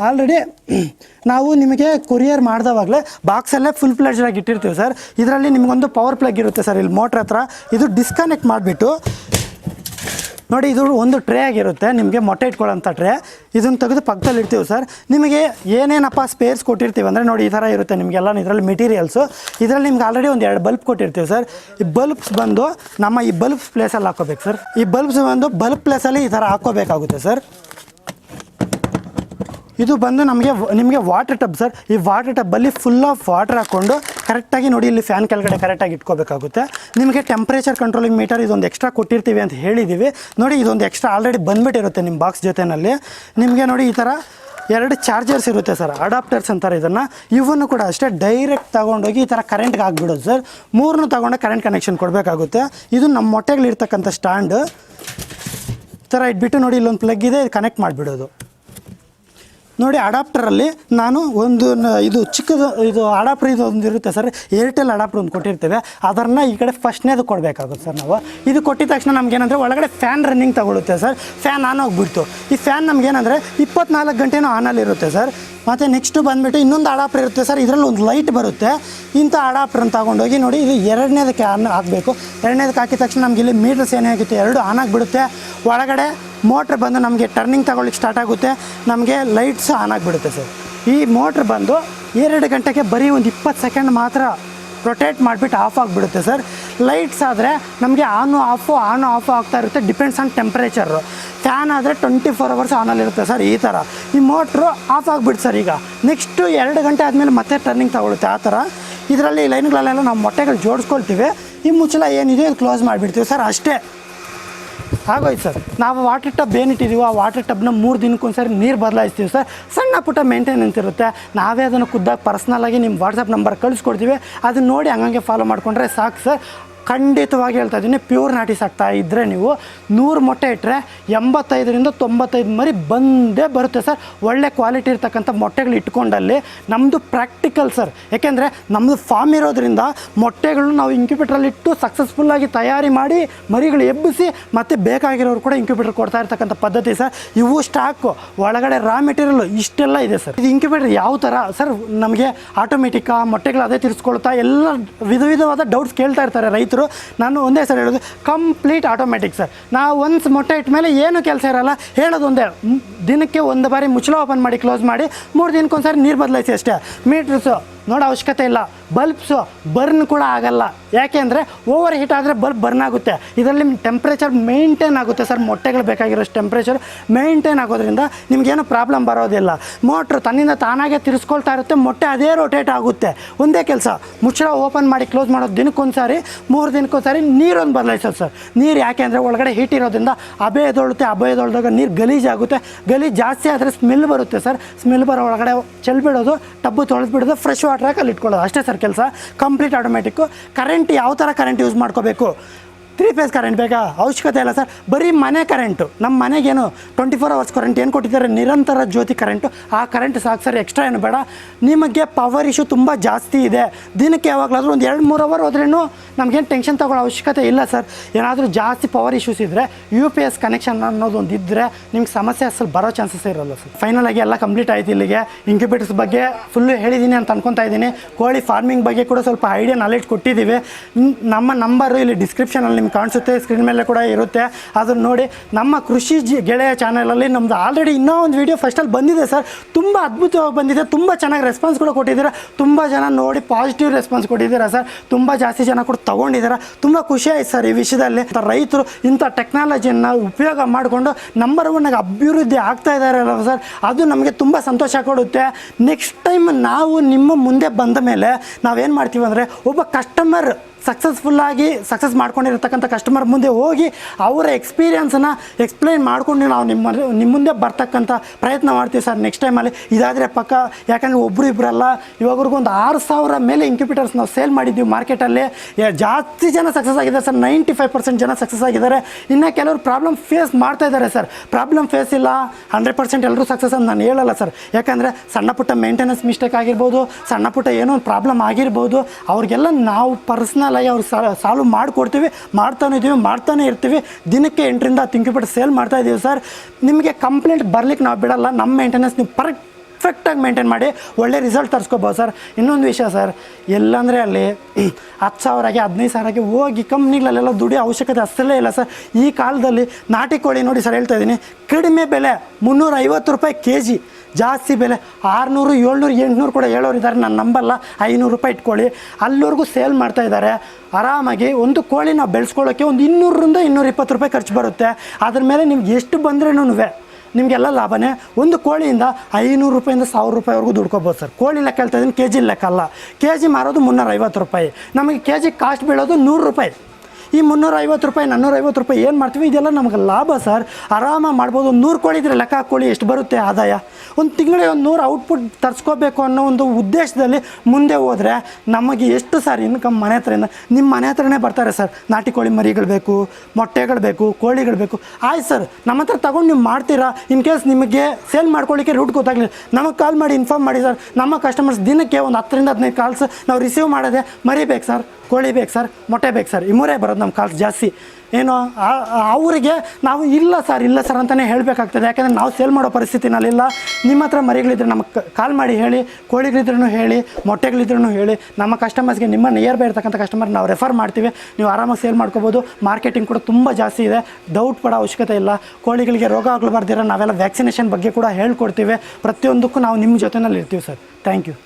ಆಲ್ರೆಡಿ ನಾವು ನಿಮಗೆ ಕೊರಿಯರ್ ಮಾಡಿದವಾಗಲೇ ಬಾಕ್ಸಲ್ಲೇ ಫುಲ್ ಪ್ಲೇಜಾಗಿ ಇಟ್ಟಿರ್ತೀವಿ ಸರ್. ಇದರಲ್ಲಿ ನಿಮಗೊಂದು ಪವರ್ ಪ್ಲಗ್ ಇರುತ್ತೆ ಸರ್. ಇಲ್ಲಿ ಮೋಟ್ರ್ ಹತ್ರ. ಇದು ಡಿಸ್ಕನೆಕ್ಟ್ ಮಾಡಿಬಿಟ್ಟು ನೋಡಿ, ಇದು ಒಂದು ಟ್ರೇ ಆಗಿರುತ್ತೆ. ನಿಮಗೆ ಮೊಟ್ಟೆ ಇಟ್ಕೊಳ್ಳೋಂಥ ಟ್ರೇ. ಇದನ್ನು ತೆಗೆದು ಪಕ್ಕದಲ್ಲಿ ಇಡ್ತೀವಿ ಸರ್. ನಿಮಗೆ ಏನೇನಪ್ಪ ಸ್ಪೇರ್ಸ್ ಕೊಟ್ಟಿರ್ತೀವಿ ಅಂದರೆ ನೋಡಿ, ಈ ಥರ ಇರುತ್ತೆ ನಿಮಗೆಲ್ಲ ಇದರಲ್ಲಿ ಮೆಟೀರಿಯಲ್ಸು ಇದರಲ್ಲಿ ನಿಮ್ಗೆ ಆಲ್ರೆಡಿ ಒಂದು ಎರಡು ಬಲ್ಬ್ ಕೊಟ್ಟಿರ್ತೀವಿ ಸರ್. ಈ ಬಲ್ಬ್ಸ್ ಬಂದು ನಮ್ಮ ಈ ಬಲ್ಬ್ಸ್ ಪ್ಲೇಸಲ್ಲಿ ಹಾಕೋಬೇಕು ಸರ್. ಈ ಬಲ್ಬ್ಸ್ ಬಂದು ಬಲ್ಬ್ ಪ್ಲೇಸಲ್ಲಿ ಈ ಥರ ಹಾಕೋಬೇಕಾಗುತ್ತೆ ಸರ್. ಇದು ಬಂದು ನಮಗೆ ನಿಮಗೆ ವಾಟರ್ ಟಬ್ ಸರ್ ಈ ವಾಟರ್ ಟಬ್ಬಲ್ಲಿ ಫುಲ್ ಆಫ್ ವಾಟರ್ ಹಾಕ್ಕೊಂಡು ಕರೆಕ್ಟಾಗಿ ನೋಡಿ ಇಲ್ಲಿ ಫ್ಯಾನ್ ಕೆಳಗಡೆ ಕರೆಕ್ಟಾಗಿ ಇಟ್ಕೋಬೇಕಾಗುತ್ತೆ. ನಿಮಗೆ ಟೆಂಪ್ರೇಚರ್ ಕಂಟ್ರೋಲಿಂಗ್ ಮೀಟರ್ ಇದೊಂದು ಎಕ್ಸ್ಟ್ರಾ ಕೊಟ್ಟಿರ್ತೀವಿ ಅಂತ ಹೇಳಿದ್ದೀವಿ ನೋಡಿ ಇದೊಂದು ಎಕ್ಸ್ಟ್ರಾ ಆಲ್ರೆಡಿ ಬಂದ್ಬಿಟ್ಟಿರುತ್ತೆ ನಿಮ್ಮ ಬಾಕ್ಸ್ ಜೊತೆಯಲ್ಲಿ ನಿಮಗೆ ನೋಡಿ ಈ ಥರ ಎರಡು ಚಾರ್ಜರ್ಸ್ ಇರುತ್ತೆ ಸರ್ ಅಡಾಪ್ಟರ್ಸ್ ಅಂತಾರೆ ಇದನ್ನು. ಇವನ್ನು ಕೂಡ ಅಷ್ಟೇ ಡೈರೆಕ್ಟ್ ತಗೊಂಡೋಗಿ ಈ ಥರ ಕರೆಂಟ್ಗೆ ಹಾಕ್ಬಿಡೋದು ಸರ್ ಮೂರನ್ನು ತಗೊಂಡು ಕರೆಂಟ್ ಕನೆಕ್ಷನ್ ಕೊಡಬೇಕಾಗುತ್ತೆ. ಇದು ನಮ್ಮ ಮೊಟ್ಟೆಗಳಿರ್ತಕ್ಕಂಥ ಸ್ಟ್ಯಾಂಡ್ ಈ ಥರ ಇಟ್ಬಿಟ್ಟು ನೋಡಿ ಇಲ್ಲೊಂದು ಪ್ಲಗ್ ಇದೆ ಕನೆಕ್ಟ್ ಮಾಡಿಬಿಡೋದು. ನೋಡಿ ಅಡಾಪ್ಟರಲ್ಲಿ ನಾನು ಒಂದು ಇದು ಚಿಕ್ಕದು, ಇದು ಅಡಾಪ್ಟರ್ ಇದು ಒಂದು ಇರುತ್ತೆ ಸರ್ ಏರ್ಟೆಲ್ ಅಡಾಪ್ಟರ್ ಒಂದು ಕೊಟ್ಟಿರ್ತೇವೆ. ಅದನ್ನು ಈ ಕಡೆ ಫಸ್ಟ್ನೇದು ಕೊಡಬೇಕಾಗುತ್ತೆ ಸರ್ ನಾವು. ಇದು ಕೊಟ್ಟಿದ ತಕ್ಷಣ ನಮ್ಗೇನಂದರೆ ಒಳಗಡೆ ಫ್ಯಾನ್ ರನ್ನಿಂಗ್ ತಗೊಳುತ್ತೆ ಸರ್ ಫ್ಯಾನ್ ಆನ್ ಆಗಿಬಿಡ್ತು ಈ ಫ್ಯಾನ್ ನಮಗೇನಂದರೆ ಇಪ್ಪತ್ನಾಲ್ಕು ಗಂಟೆನೂ ಆನಲ್ಲಿ ಇರುತ್ತೆ ಸರ್ ಮತ್ತು ನೆಕ್ಸ್ಟು ಬಂದುಬಿಟ್ಟು ಇನ್ನೊಂದು ಅಡಾಪ್ಟರ್ ಇರುತ್ತೆ ಸರ್ ಇದರಲ್ಲಿ ಒಂದು ಲೈಟ್ ಬರುತ್ತೆ. ಇಂಥ ಅಡಾಪ್ಟರ್ನ ತಗೊಂಡೋಗಿ ನೋಡಿ ಇದು ಎರಡನೇದಕ್ಕೆ ಆನ್ ಹಾಕಬೇಕು ಎರಡನೇದಕ್ಕೆ ಹಾಕಿದ ತಕ್ಷಣ ನಮಗೆ ಇಲ್ಲಿ ಮೀಟರ್ಸ್ ಏನಾಗುತ್ತೆ ಎರಡು ಆನ್ ಆಗಿಬಿಡುತ್ತೆ. ಒಳಗಡೆ ಮೋಟ್ರ್ ಬಂದು ನಮಗೆ ಟರ್ನಿಂಗ್ ತಗೊಳ್ಳಿಕ್ಕೆ ಸ್ಟಾರ್ಟ್ ಆಗುತ್ತೆ. ನಮಗೆ ಲೈಟ್ಸ್ ಆನ್ ಆಗಿಬಿಡುತ್ತೆ ಸರ್. ಈ ಮೋಟ್ರ್ ಬಂದು ಎರಡು ಗಂಟೆಗೆ ಬರೀ ಒಂದು ಇಪ್ಪತ್ತು ಸೆಕೆಂಡ್ ಮಾತ್ರ ರೊಟೇಟ್ ಮಾಡಿಬಿಟ್ಟು ಆಫ್ ಆಗಿಬಿಡುತ್ತೆ ಸರ್. ಲೈಟ್ಸ್ ಆದರೆ ನಮಗೆ ಆನು ಆಫು ಆನು ಆಫು ಆಗ್ತಾ ಇರುತ್ತೆ. ಡಿಪೆಂಡ್ಸ್ ಆನ್ ಟೆಂಪ್ರೇಚರು ಫ್ಯಾನ್ ಆದರೆ ಟ್ವೆಂಟಿ ಫೋರ್ ಅವರ್ಸ್ ಆನಲ್ಲಿರುತ್ತೆ ಸರ್ ಈ ಥರ ಈ ಮೋಟ್ರು ಆಫ್ ಆಗಿಬಿಡುತ್ತೆ ಸರ್ ಈಗ. ನೆಕ್ಸ್ಟು ಎರಡು ಗಂಟೆ ಆದಮೇಲೆ ಮತ್ತೆ ಟರ್ನಿಂಗ್ ತಗೊಳುತ್ತೆ ಆ ಥರ ಇದರಲ್ಲಿ ಲೈನ್ಗಳಲ್ಲೆಲ್ಲ ನಾವು ಮೊಟ್ಟೆಗಳು ಜೋಡಿಸ್ಕೊಳ್ತೀವಿ. ಈ ಮುಚ್ಚಳ ಏನಿದೆ ಇದು ಕ್ಲೋಸ್ ಮಾಡಿಬಿಡ್ತೀವಿ ಸರ್. ಅಷ್ಟೇ. ಆಗೋಯ್ತು ಸರ್. ನಾವು ವಾಟರ್ ಟಬ್ ಏನಿಟ್ಟಿದ್ದೀವೋ ಆ ವಾಟರ್ ಟಬ್ನ ಮೂರು ದಿನಕ್ಕೊಂದ್ಸರಿ ನೀರು ಬದಲಾಯಿಸ್ತೀವಿ ಸರ್. ಸಣ್ಣ ಪುಟ್ಟ ಮೇಂಟೆನೆನ್ಸ್ ಇರುತ್ತೆ. ನಾವೇ ಅದನ್ನು ಖುದ್ದಾಗಿ ಪರ್ಸ್ನಲಾಗಿ ನಿಮ್ಮ ವಾಟ್ಸಪ್ ನಂಬರ್ ಕಳಿಸ್ಕೊಡ್ತೀವಿ. ಅದನ್ನ ನೋಡಿ ಹಂಗಂಗೆ ಫಾಲೋ ಮಾಡಿಕೊಂಡ್ರೆ ಸಾಕು ಸರ್. ಖಂಡಿತವಾಗಿ ಹೇಳ್ತಾ ಇದ್ದೀನಿ ಪ್ಯೂರ್ ನಾಟಿ ಸಾಕ್ತಾ ಇದ್ದರೆ ನೀವು ನೂರು ಮೊಟ್ಟೆ ಇಟ್ಟರೆ ಎಂಬತ್ತೈದರಿಂದ ತೊಂಬತ್ತೈದು ಮರಿ ಬಂದೇ ಬರುತ್ತೆ ಸರ್. ಒಳ್ಳೆ ಕ್ವಾಲಿಟಿ ಇರ್ತಕ್ಕಂಥ ಮೊಟ್ಟೆಗಳು ಇಟ್ಕೊಂಡಲ್ಲಿ ನಮ್ಮದು ಪ್ರಾಕ್ಟಿಕಲ್ ಸರ್ ಯಾಕೆಂದರೆ ನಮ್ಮದು ಫಾರ್ಮ್ ಇರೋದ್ರಿಂದ ಮೊಟ್ಟೆಗಳನ್ನ ನಾವು ಇಟ್ಟು ಸಕ್ಸಸ್ಫುಲ್ಲಾಗಿ ತಯಾರಿ ಮಾಡಿ ಮರಿಗಳು ಎಬ್ಬಿಸಿ ಮತ್ತು ಬೇಕಾಗಿರೋರು ಕೂಡ ಇಂಕ್ಯುಬೇಟರ್ ಕೊಡ್ತಾ ಇರ್ತಕ್ಕಂಥ ಪದ್ಧತಿ ಸರ್ ಇವು ಸ್ಟಾಕು ಒಳಗಡೆ ರಾ ಮೆಟೀರಿಯಲ್ ಇಷ್ಟೆಲ್ಲ ಇದೆ ಸರ್ ಇದು ಇಂಕ್ಯುಬೇಟರ್ ಯಾವ ಥರ ಸರ್ ನಮಗೆ ಆಟೋಮೆಟಿಕ್ಕಾ ಮೊಟ್ಟೆಗಳು ಅದೇ ತಿರ್ಸ್ಕೊಳ್ತಾ ಎಲ್ಲ ವಿಧ ವಿಧವಾದ ಡೌಟ್ಸ್ ಕೇಳ್ತಾ ಇರ್ತಾರೆ ರೈತರು. ನಾನು ಒಂದೇ ಸರ್ ಹೇಳೋದು ಕಂಪ್ಲೀಟ್ ಆಟೋಮೆಟಿಕ್ ಸರ್ ನಾವು ಒಂದು ಮೊಟ್ಟೆ ಇಟ್ಟ ಮೇಲೆ ಏನು ಕೆಲಸ ಇರಲ್ಲ, ಹೇಳೋದು ಒಂದೇ. ದಿನಕ್ಕೆ ಒಂದು ಬಾರಿ ಮುಚ್ಚಳ ಓಪನ್ ಮಾಡಿ ಕ್ಲೋಸ್ ಮಾಡಿ, ಮೂರು ದಿನಕ್ಕೊಂದ್ಸರಿ ನೀರು ಬದಲಾಯಿಸಿ ಅಷ್ಟೇ. ಮೀಟ್ರಸು ನೋಡೋ ಅವಶ್ಯಕತೆ ಇಲ್ಲ. ಬಲ್ಬ್ಸು ಬರ್ನ್ ಕೂಡ ಆಗಲ್ಲ. ಯಾಕೆ ಅಂದರೆ ಓವರ್ ಹೀಟ್ ಆದರೆ ಬಲ್ಬ್ ಬರ್ನ್ ಆಗುತ್ತೆ. ಇದರಲ್ಲಿ ನಿಮ್ಮ ಟೆಂಪ್ರೇಚರ್ ಮೇಂಟೈನ್ ಆಗುತ್ತೆ ಸರ್ ಮೊಟ್ಟೆಗಳು ಬೇಕಾಗಿರೋಷ್ಟು ಟೆಂಪ್ರೇಚರ್ ಮೇಂಟೈನ್ ಆಗೋದ್ರಿಂದ ನಿಮಗೇನು ಪ್ರಾಬ್ಲಮ್ ಬರೋದಿಲ್ಲ. ಮೋಟ್ರ್ ತನ್ನಿಂದ ತಾನಾಗೆ ತಿರ್ಸ್ಕೊಳ್ತಾ ಇರುತ್ತೆ. ಮೊಟ್ಟೆ ಅದೇ ರೊಟೇಟ್ ಆಗುತ್ತೆ. ಒಂದೇ ಕೆಲಸ. ಮುಚ್ಚಳ ಓಪನ್ ಮಾಡಿ ಕ್ಲೋಸ್ ಮಾಡೋದು ದಿನಕ್ಕೊಂದ್ಸಾರಿ, ಮೂರು ದಿನಕ್ಕೊಂದ್ಸಾರಿ ನೀರೊಂದು ಬದಲಾಯಿಸೋದು ಸರ್ ನೀರು ಯಾಕೆ ಅಂದರೆ ಒಳಗಡೆ ಹೀಟ್ ಇರೋದ್ರಿಂದ ಅಬೆ ಎದೊಳುತ್ತೆ ಅಬೆ ಎದೊಳ್ದಾಗ ನೀರು ಗಲೀಜಾಗುತ್ತೆ ಗಲೀಜು ಜಾಸ್ತಿ ಆದರೆ ಸ್ಮೆಲ್ ಬರುತ್ತೆ ಸರ್ ಸ್ಮೆಲ್ ಬರೋ ಒಳಗಡೆ ಚೆಲ್ಬಿಡೋದು ಟಬ್ಬು ತೊಳೆದ್ಬಿಡೋದು ಫ್ರೆಶ್ ವಾಟರ್ ಹಾಕಿ ಅಲ್ಲಿ ಇಟ್ಕೊಳ್ಳೋದು. ಅಷ್ಟೇ ಸರ್ ಕೆಲಸ. ಕಂಪ್ಲೀಟ್ ಆಟೋಮೆಟಿಕ್ಕು ಕರೆಂಟ್ ಯಾವ ಥರ ಕರೆಂಟ್ ಯೂಸ್ ಮಾಡ್ಕೋಬೇಕು? ತ್ರೀ ಫೇಸ್ ಕರೆಂಟ್ ಬೇಕಾ? ಅವಶ್ಯಕತೆ ಇಲ್ಲ ಸರ್. ಬರೀ ಮನೆ ಕರೆಂಟು ನಮ್ಮ ಮನೆಗೇನು ಟ್ವೆಂಟಿ ಫೋರ್ ಅವರ್ಸ್ ಕರೆಂಟ್ ಏನು ಕೊಟ್ಟಿದ್ದಾರೆ? ನಿರಂತರ ಜ್ಯೋತಿ ಕರೆಂಟು ಆ ಕರೆಂಟ್ ಸಾಕು ಸರ್ ಎಕ್ಸ್ಟ್ರಾ ಏನು ಬೇಡ. ನಿಮಗೆ ಪವರ್ ಇಶ್ಯೂ ತುಂಬ ಜಾಸ್ತಿ ಇದೆ. ದಿನಕ್ಕೆ ಯಾವಾಗಲಾದರೂ ಒಂದು ಎರಡು ಮೂರು ಅವರ್ ಹೋದ್ರೂ ನಮಗೇನು ಟೆನ್ಷನ್ ತೊಗೊಳ್ಳೋ ಅವಶ್ಯಕತೆ ಇಲ್ಲ ಸರ್. ಏನಾದರೂ ಜಾಸ್ತಿ ಪವರ್ ಇಶ್ಯೂಸ್ ಇದ್ದರೆ ಯು ಪಿ ಎಸ್ ಕನೆಕ್ಷನ್ ಅನ್ನೋದು ಒಂದು ಇದ್ದರೆ ನಿಮ್ಗೆ ಸಮಸ್ಯೆ ಅಸಲು ಬರೋ ಚಾನ್ಸಸ್ ಇರಲ್ಲ ಸರ್. ಫೈನಲ್ ಆಗಿ ಎಲ್ಲ ಕಂಪ್ಲೀಟ್ ಆಯ್ತು ಇಲ್ಲಿಗೆ. ಇಂಕ್ಯುಬೇಟರ್ಸ್ ಬಗ್ಗೆ ಫುಲ್ಲು ಹೇಳಿದ್ದೀನಿ ಅಂತ ಅನ್ಕೊತಾ ಇದ್ದೀನಿ. ಕೋಳಿ ಫಾರ್ಮಿಂಗ್ ಬಗ್ಗೆ ಕೂಡ ಸ್ವಲ್ಪ ಐಡಿಯಾ ನಾಲೆಡ್ಜ್ ಕೊಟ್ಟಿದ್ದೀವಿ. ನಮ್ಮ ನಂಬರು ಇಲ್ಲಿ ಡಿಸ್ಕ್ರಿಪ್ಷನಲ್ಲಿ ನಿಮ್ಗೆ ಕಾಣಿಸುತ್ತೆ ಸ್ಕ್ರೀನ್ ಮೇಲೆ ಕೂಡ ಇರುತ್ತೆ. ಅದನ್ನು ನೋಡಿ, ನಮ್ಮ ಕೃಷಿ ಜಿ ಗೆಳೆಯ ಚಾನಲಲ್ಲಿ ನಮ್ಮದು ಆಲ್ರೆಡಿ ಇನ್ನೂ ಒಂದು ವೀಡಿಯೋ ಫಸ್ಟಲ್ಲಿ ಬಂದಿದೆ ಸರ್ ತುಂಬ ಅದ್ಭುತವಾಗಿ ಬಂದಿದೆ. ತುಂಬ ಚೆನ್ನಾಗಿ ರೆಸ್ಪಾನ್ಸ್ ಕೂಡ ಕೊಟ್ಟಿದ್ದೀರಾ. ತುಂಬ ಜನ ನೋಡಿ ಪಾಸಿಟಿವ್ ರೆಸ್ಪಾನ್ಸ್ ಕೊಟ್ಟಿದ್ದೀರಾ ಸರ್ ತುಂಬ ಜಾಸ್ತಿ ಜನ ಕೂಡ ತೊಗೊಂಡಿದ್ದೀರಾ. ತುಂಬ ಖುಷಿ ಆಯ್ತು ಸರ್ ಈ ವಿಷಯದಲ್ಲಿ. ರೈತರು, ಇಂಥ ಟೆಕ್ನಾಲಜಿಯನ್ನು ಉಪಯೋಗ ಮಾಡಿಕೊಂಡು ನಂಬರ್ ಒನ್ ಆಗಿ ಅಭಿವೃದ್ಧಿ ಆಗ್ತಾ ಇದ್ದಾರಲ್ಲ ಸರ್ ಅದು ನಮಗೆ ತುಂಬ ಸಂತೋಷ ಕೊಡುತ್ತೆ. ನೆಕ್ಸ್ಟ್ ಟೈಮ್ ನಾವು ನಿಮ್ಮ ಮುಂದೆ ಬಂದ ಮೇಲೆ ನಾವೇನು ಮಾಡ್ತೀವಿ ಅಂದರೆ, ಒಬ್ಬ ಕಸ್ಟಮರ್ ಸಕ್ಸಸ್ಫುಲ್ಲಾಗಿ ಸಕ್ಸಸ್ ಮಾಡ್ಕೊಂಡಿರ್ತಕ್ಕಂಥ ಕಸ್ಟಮರ್ ಮುಂದೆ ಹೋಗಿ ಅವರ ಎಕ್ಸ್ಪೀರಿಯನ್ಸನ್ನು ಎಕ್ಸ್ಪ್ಲೈನ್ ಮಾಡ್ಕೊಂಡು ನಾವು ನಿಮ್ಮ ನಿಮ್ಮ ಮುಂದೆ ಬರ್ತಕ್ಕಂಥ ಪ್ರಯತ್ನ ಮಾಡ್ತೀವಿ ಸರ್ ನೆಕ್ಸ್ಟ್ ಟೈಮಲ್ಲಿ ಇದಾದರೆ ಪಕ್ಕ, ಯಾಕಂದರೆ ಒಬ್ಬರು ಇಬ್ಬರಲ್ಲ ಇವಾಗವರೆಗೂ ಒಂದು ಆರು ಸಾವಿರ ಮೇಲೆ ಇಂಕ್ಯುಬೇಟರ್ಸ್ ನಾವು ಸೇಲ್ ಮಾಡಿದ್ದೀವಿ ಮಾರ್ಕೆಟಲ್ಲಿ ಜಾಸ್ತಿ ಜನ ಸಕ್ಸಸ್ ಆಗಿದ್ದಾರೆ ಸರ್ ನೈಂಟಿ ಫೈವ್ ಪರ್ಸೆಂಟ್ ಜನ ಸಕ್ಸಸ್ ಆಗಿದ್ದಾರೆ. ಇನ್ನು ಕೆಲವರು ಪ್ರಾಬ್ಲಮ್ ಫೇಸ್ ಮಾಡ್ತಾ ಇದ್ದಾರೆ ಸರ್. ಪ್ರಾಬ್ಲಮ್ ಫೇಸ್ ಇಲ್ಲ ಹಂಡ್ರೆಡ್ ಪರ್ಸೆಂಟ್ ಎಲ್ಲರೂ ಸಕ್ಸಸ್ ಅಂತ ನಾನು ಹೇಳಲ್ಲ ಸರ್. ಯಾಕಂದರೆ ಸಣ್ಣ ಪುಟ್ಟ ಮೇಂಟೆನೆನ್ಸ್ ಮಿಸ್ಟೇಕ್ ಆಗಿರ್ಬೋದು, ಸಣ್ಣ ಪುಟ್ಟ ಏನೋ ಒಂದು ಪ್ರಾಬ್ಲಮ್ ಆಗಿರ್ಬೋದು, ಅವ್ರಿಗೆಲ್ಲ ನಾವು ಪರ್ಸ್ನಲ್ ಆಗಿ ಅವ್ರು ಸಾಲು ಮಾಡಿಕೊಡ್ತೀವಿ, ಮಾಡ್ತಾನೆ ಇದ್ದೀವಿ ಮಾಡ್ತಾನೆ ಇರ್ತೀವಿ. ದಿನಕ್ಕೆ ಎಂಟರಿಂದ ತಿಂಗಳು ಬಿಟ್ಟು ಸೇಲ್ ಮಾಡ್ತಾ ಇದ್ದೀವಿ ಸರ್. ನಿಮಗೆ ಕಂಪ್ಲೇಂಟ್ ಬರ್ಲಿಕ್ಕೆ ನಾವು ಬಿಡಲ್ಲ. ನಮ್ಮ ಮೇಂಟೆನೆನ್ಸ್ ನೀವು ಪರ್ಫೆಕ್ಟಾಗಿ ಮೇಂಟೈನ್ ಮಾಡಿ ಒಳ್ಳೆ ರಿಸಲ್ಟ್ ತರಿಸ್ಕೋಬೋದು ಸರ್. ಇನ್ನೊಂದು ವಿಷಯ ಸರ್. ಎಲ್ಲಂದರೆ ಅಲ್ಲಿ ಹತ್ತು ಸಾವಿರಕ್ಕೆ ಹದಿನೈದು ಸಾವಿರಕ್ಕೆ ಹೋಗಿ ಕಂಪ್ನಿಗಳಲ್ಲೆಲ್ಲ ದುಡಿಯೋ ಅವಶ್ಯಕತೆ ಅಷ್ಟೇ ಇಲ್ಲ ಸರ್. ಈ ಕಾಲದಲ್ಲಿ ನಾಟಿ ಕೋಳಿ ನೋಡಿ ಸರ್ ಹೇಳ್ತಾ ಇದ್ದೀನಿ. ಕಡಿಮೆ ಬೆಲೆ ಮುನ್ನೂರ ಐವತ್ತು ರೂಪಾಯಿ ಕೆ ಜಿ ಜಾಸ್ತಿ ಬೆಲೆ. ಆರುನೂರು, ಏಳ್ನೂರು, ಎಂಟುನೂರು ಕೂಡ ಹೇಳೋರು ಇದ್ದಾರೆ ನಾನು ನಂಬಲ್ಲ. ಐನೂರು ರೂಪಾಯಿ ಇಟ್ಕೊಳ್ಳಿ. ಅಲ್ಲಿವರೆಗೂ ಸೇಲ್ ಮಾಡ್ತಾ ಇದ್ದಾರೆ. ಆರಾಮಾಗಿ ಒಂದು ಕೋಳಿ ನಾವು ಬೆಳೆಸ್ಕೊಳ್ಳೋಕ್ಕೆ ಒಂದು ಇನ್ನೂರರಿಂದ ಇನ್ನೂರ ಇಪ್ಪತ್ತು ರೂಪಾಯಿ ಖರ್ಚು ಬರುತ್ತೆ. ಅದ್ರ ಮೇಲೆ ನಿಮ್ಗೆ ಎಷ್ಟು ಬಂದ್ರೇನೂ ನಿಮಗೆಲ್ಲ ಲಾಭನೇ. ಒಂದು ಕೋಳಿಯಿಂದ ಐನೂರು ರೂಪಾಯಿಂದ ಸಾವಿರ ರೂಪಾಯಿವರೆಗೂ ದುಡ್ಕೋಬೋದು ಸರ್. ಕೋಳಿ ಲೆಕ್ಕ ಹೇಳ್ತಾ ಇದ್ದೀನಿ ಕೆ ಜಿ ಲೆಕ್ಕ ಅಲ್ಲ. ಕೆ ಜಿ ಮಾರೋದು ಮುನ್ನೂರ ಐವತ್ತು ರೂಪಾಯಿ. ನಮಗೆ ಕೆ ಜಿ ಕಾಸ್ಟ್ ಬೀಳೋದು ನೂರು ರೂಪಾಯಿ. ಈ ಮುನ್ನೂರ ಐವತ್ತು ರೂಪಾಯಿ ನಾನ್ನೂರ ಐವತ್ತು ರೂಪಾಯಿ ಏನು ಮಾಡ್ತೀವಿ? ಇದೆಲ್ಲ ನಮಗೆ ಲಾಭ ಸರ್. ಆರಾಮಾಗಿ ಮಾಡ್ಬೋದು. ಒಂದು ನೂರು ಕೋಳಿ ಇದ್ರೆ ಲೆಕ್ಕ ಹಾಕ್ಕೊಳ್ಳಿ ಎಷ್ಟು ಬರುತ್ತೆ ಆದಾಯ. ಒಂದು ತಿಂಗಳಿಗೆ ಒಂದು ನೂರು ಔಟ್ಪುಟ್ ತರಿಸ್ಕೋಬೇಕು ಅನ್ನೋ ಒಂದು ಉದ್ದೇಶದಲ್ಲಿ ಮುಂದೆ ಹೋದರೆ ನಮಗೆ ಎಷ್ಟು ಸರ್ ಇನ್ಕಮ್ ಮನೆ ಹತ್ರದಿಂದ ನಿಮ್ಮ ಮನೆ ಹತ್ರನೇ ಬರ್ತಾರೆ ಸರ್. ನಾಟಿ ಕೋಳಿ ಮರಿಗಳು ಬೇಕು, ಮೊಟ್ಟೆಗಳು ಬೇಕು, ಕೋಳಿಗಳು ಬೇಕು. ಆಯ್ತು ಸರ್. ನಮ್ಮ ಹತ್ರ ತಗೊಂಡು ನೀವು ಮಾಡ್ತೀರಾ? ಇನ್ ಕೇಸ್ ನಿಮಗೆ ಸೇಲ್ ಮಾಡ್ಕೊಳ್ಳಿಕ್ಕೆ ರೂಟ್ ಗೊತ್ತಾಗಲಿಲ್ಲ. ನಮಗೆ ಕಾಲ್ ಮಾಡಿ ಇನ್ಫಾರ್ಮ್ ಮಾಡಿ ಸರ್. ನಮ್ಮ ಕಸ್ಟಮರ್ಸ್ ದಿನಕ್ಕೆ ಒಂದು ಹತ್ತರಿಂದ ಹದಿನೈದು ಕಾಲ್ಸ್ ನಾವು ರಿಸೀವ್ ಮಾಡೋದೆ ಮರಿಬೇಕು ಸರ್. ಕೋಳಿ ಬೇಕು ಸರ್, ಮೊಟ್ಟೆ ಬೇಕು ಸರ್, ಈ ಮೂರೇ ಬರೋದು ನಮ್ಮ ಕಾಲ್ಸ್ ಜಾಸ್ತಿ. ಏನು ಅವರಿಗೆ ನಾವು ಇಲ್ಲ ಸರ್ ಇಲ್ಲ ಸರ್ ಅಂತಲೇ ಹೇಳಬೇಕಾಗ್ತದೆ. ಯಾಕೆಂದರೆ ನಾವು ಸೇಲ್ ಮಾಡೋ ಪರಿಸ್ಥಿತಿನಲ್ಲಿಲ್ಲ ನಿಮ್ಮ ಹತ್ರ ಮರಿಗಳಿದ್ರೆ ನಮಗೆ ಕಾಲ್ ಮಾಡಿ ಹೇಳಿ ಕೋಳಿಗಳಿದ್ರೂ ಹೇಳಿ ಮೊಟ್ಟೆಗಳಿದ್ರೂ ಹೇಳಿ, ನಮ್ಮ ಕಸ್ಟಮರ್ಸ್ಗೆ ನಿಮ್ಮ ನಿಯರ್ ಬೈ ಇರ್ತಕ್ಕಂಥ ಕಸ್ಟಮರ್ ನಾವು ರೆಫರ್ ಮಾಡ್ತೀವಿ. ನೀವು ಆರಾಮಾಗಿ ಸೇಲ್ ಮಾಡ್ಕೋಬೋದು. ಮಾರ್ಕೆಟಿಂಗ್ ಕೂಡ ತುಂಬ ಜಾಸ್ತಿ ಇದೆ. ಡೌಟ್ ಪಡೋ ಅವಶ್ಯಕತೆ ಇಲ್ಲ. ಕೋಳಿಗಳಿಗೆ ರೋಗ ಆಗಬಾರ್ದಿರ ನಾವೆಲ್ಲ ವ್ಯಾಕ್ಸಿನೇಷನ್ ಬಗ್ಗೆ ಕೂಡ ಹೇಳ್ಕೊಡ್ತೀವಿ. ಪ್ರತಿಯೊಂದಕ್ಕೂ ನಾವು ನಿಮ್ಮ ಜೊತೆಯಲ್ಲಿ ಇರ್ತೀವಿ ಸರ್. Thank you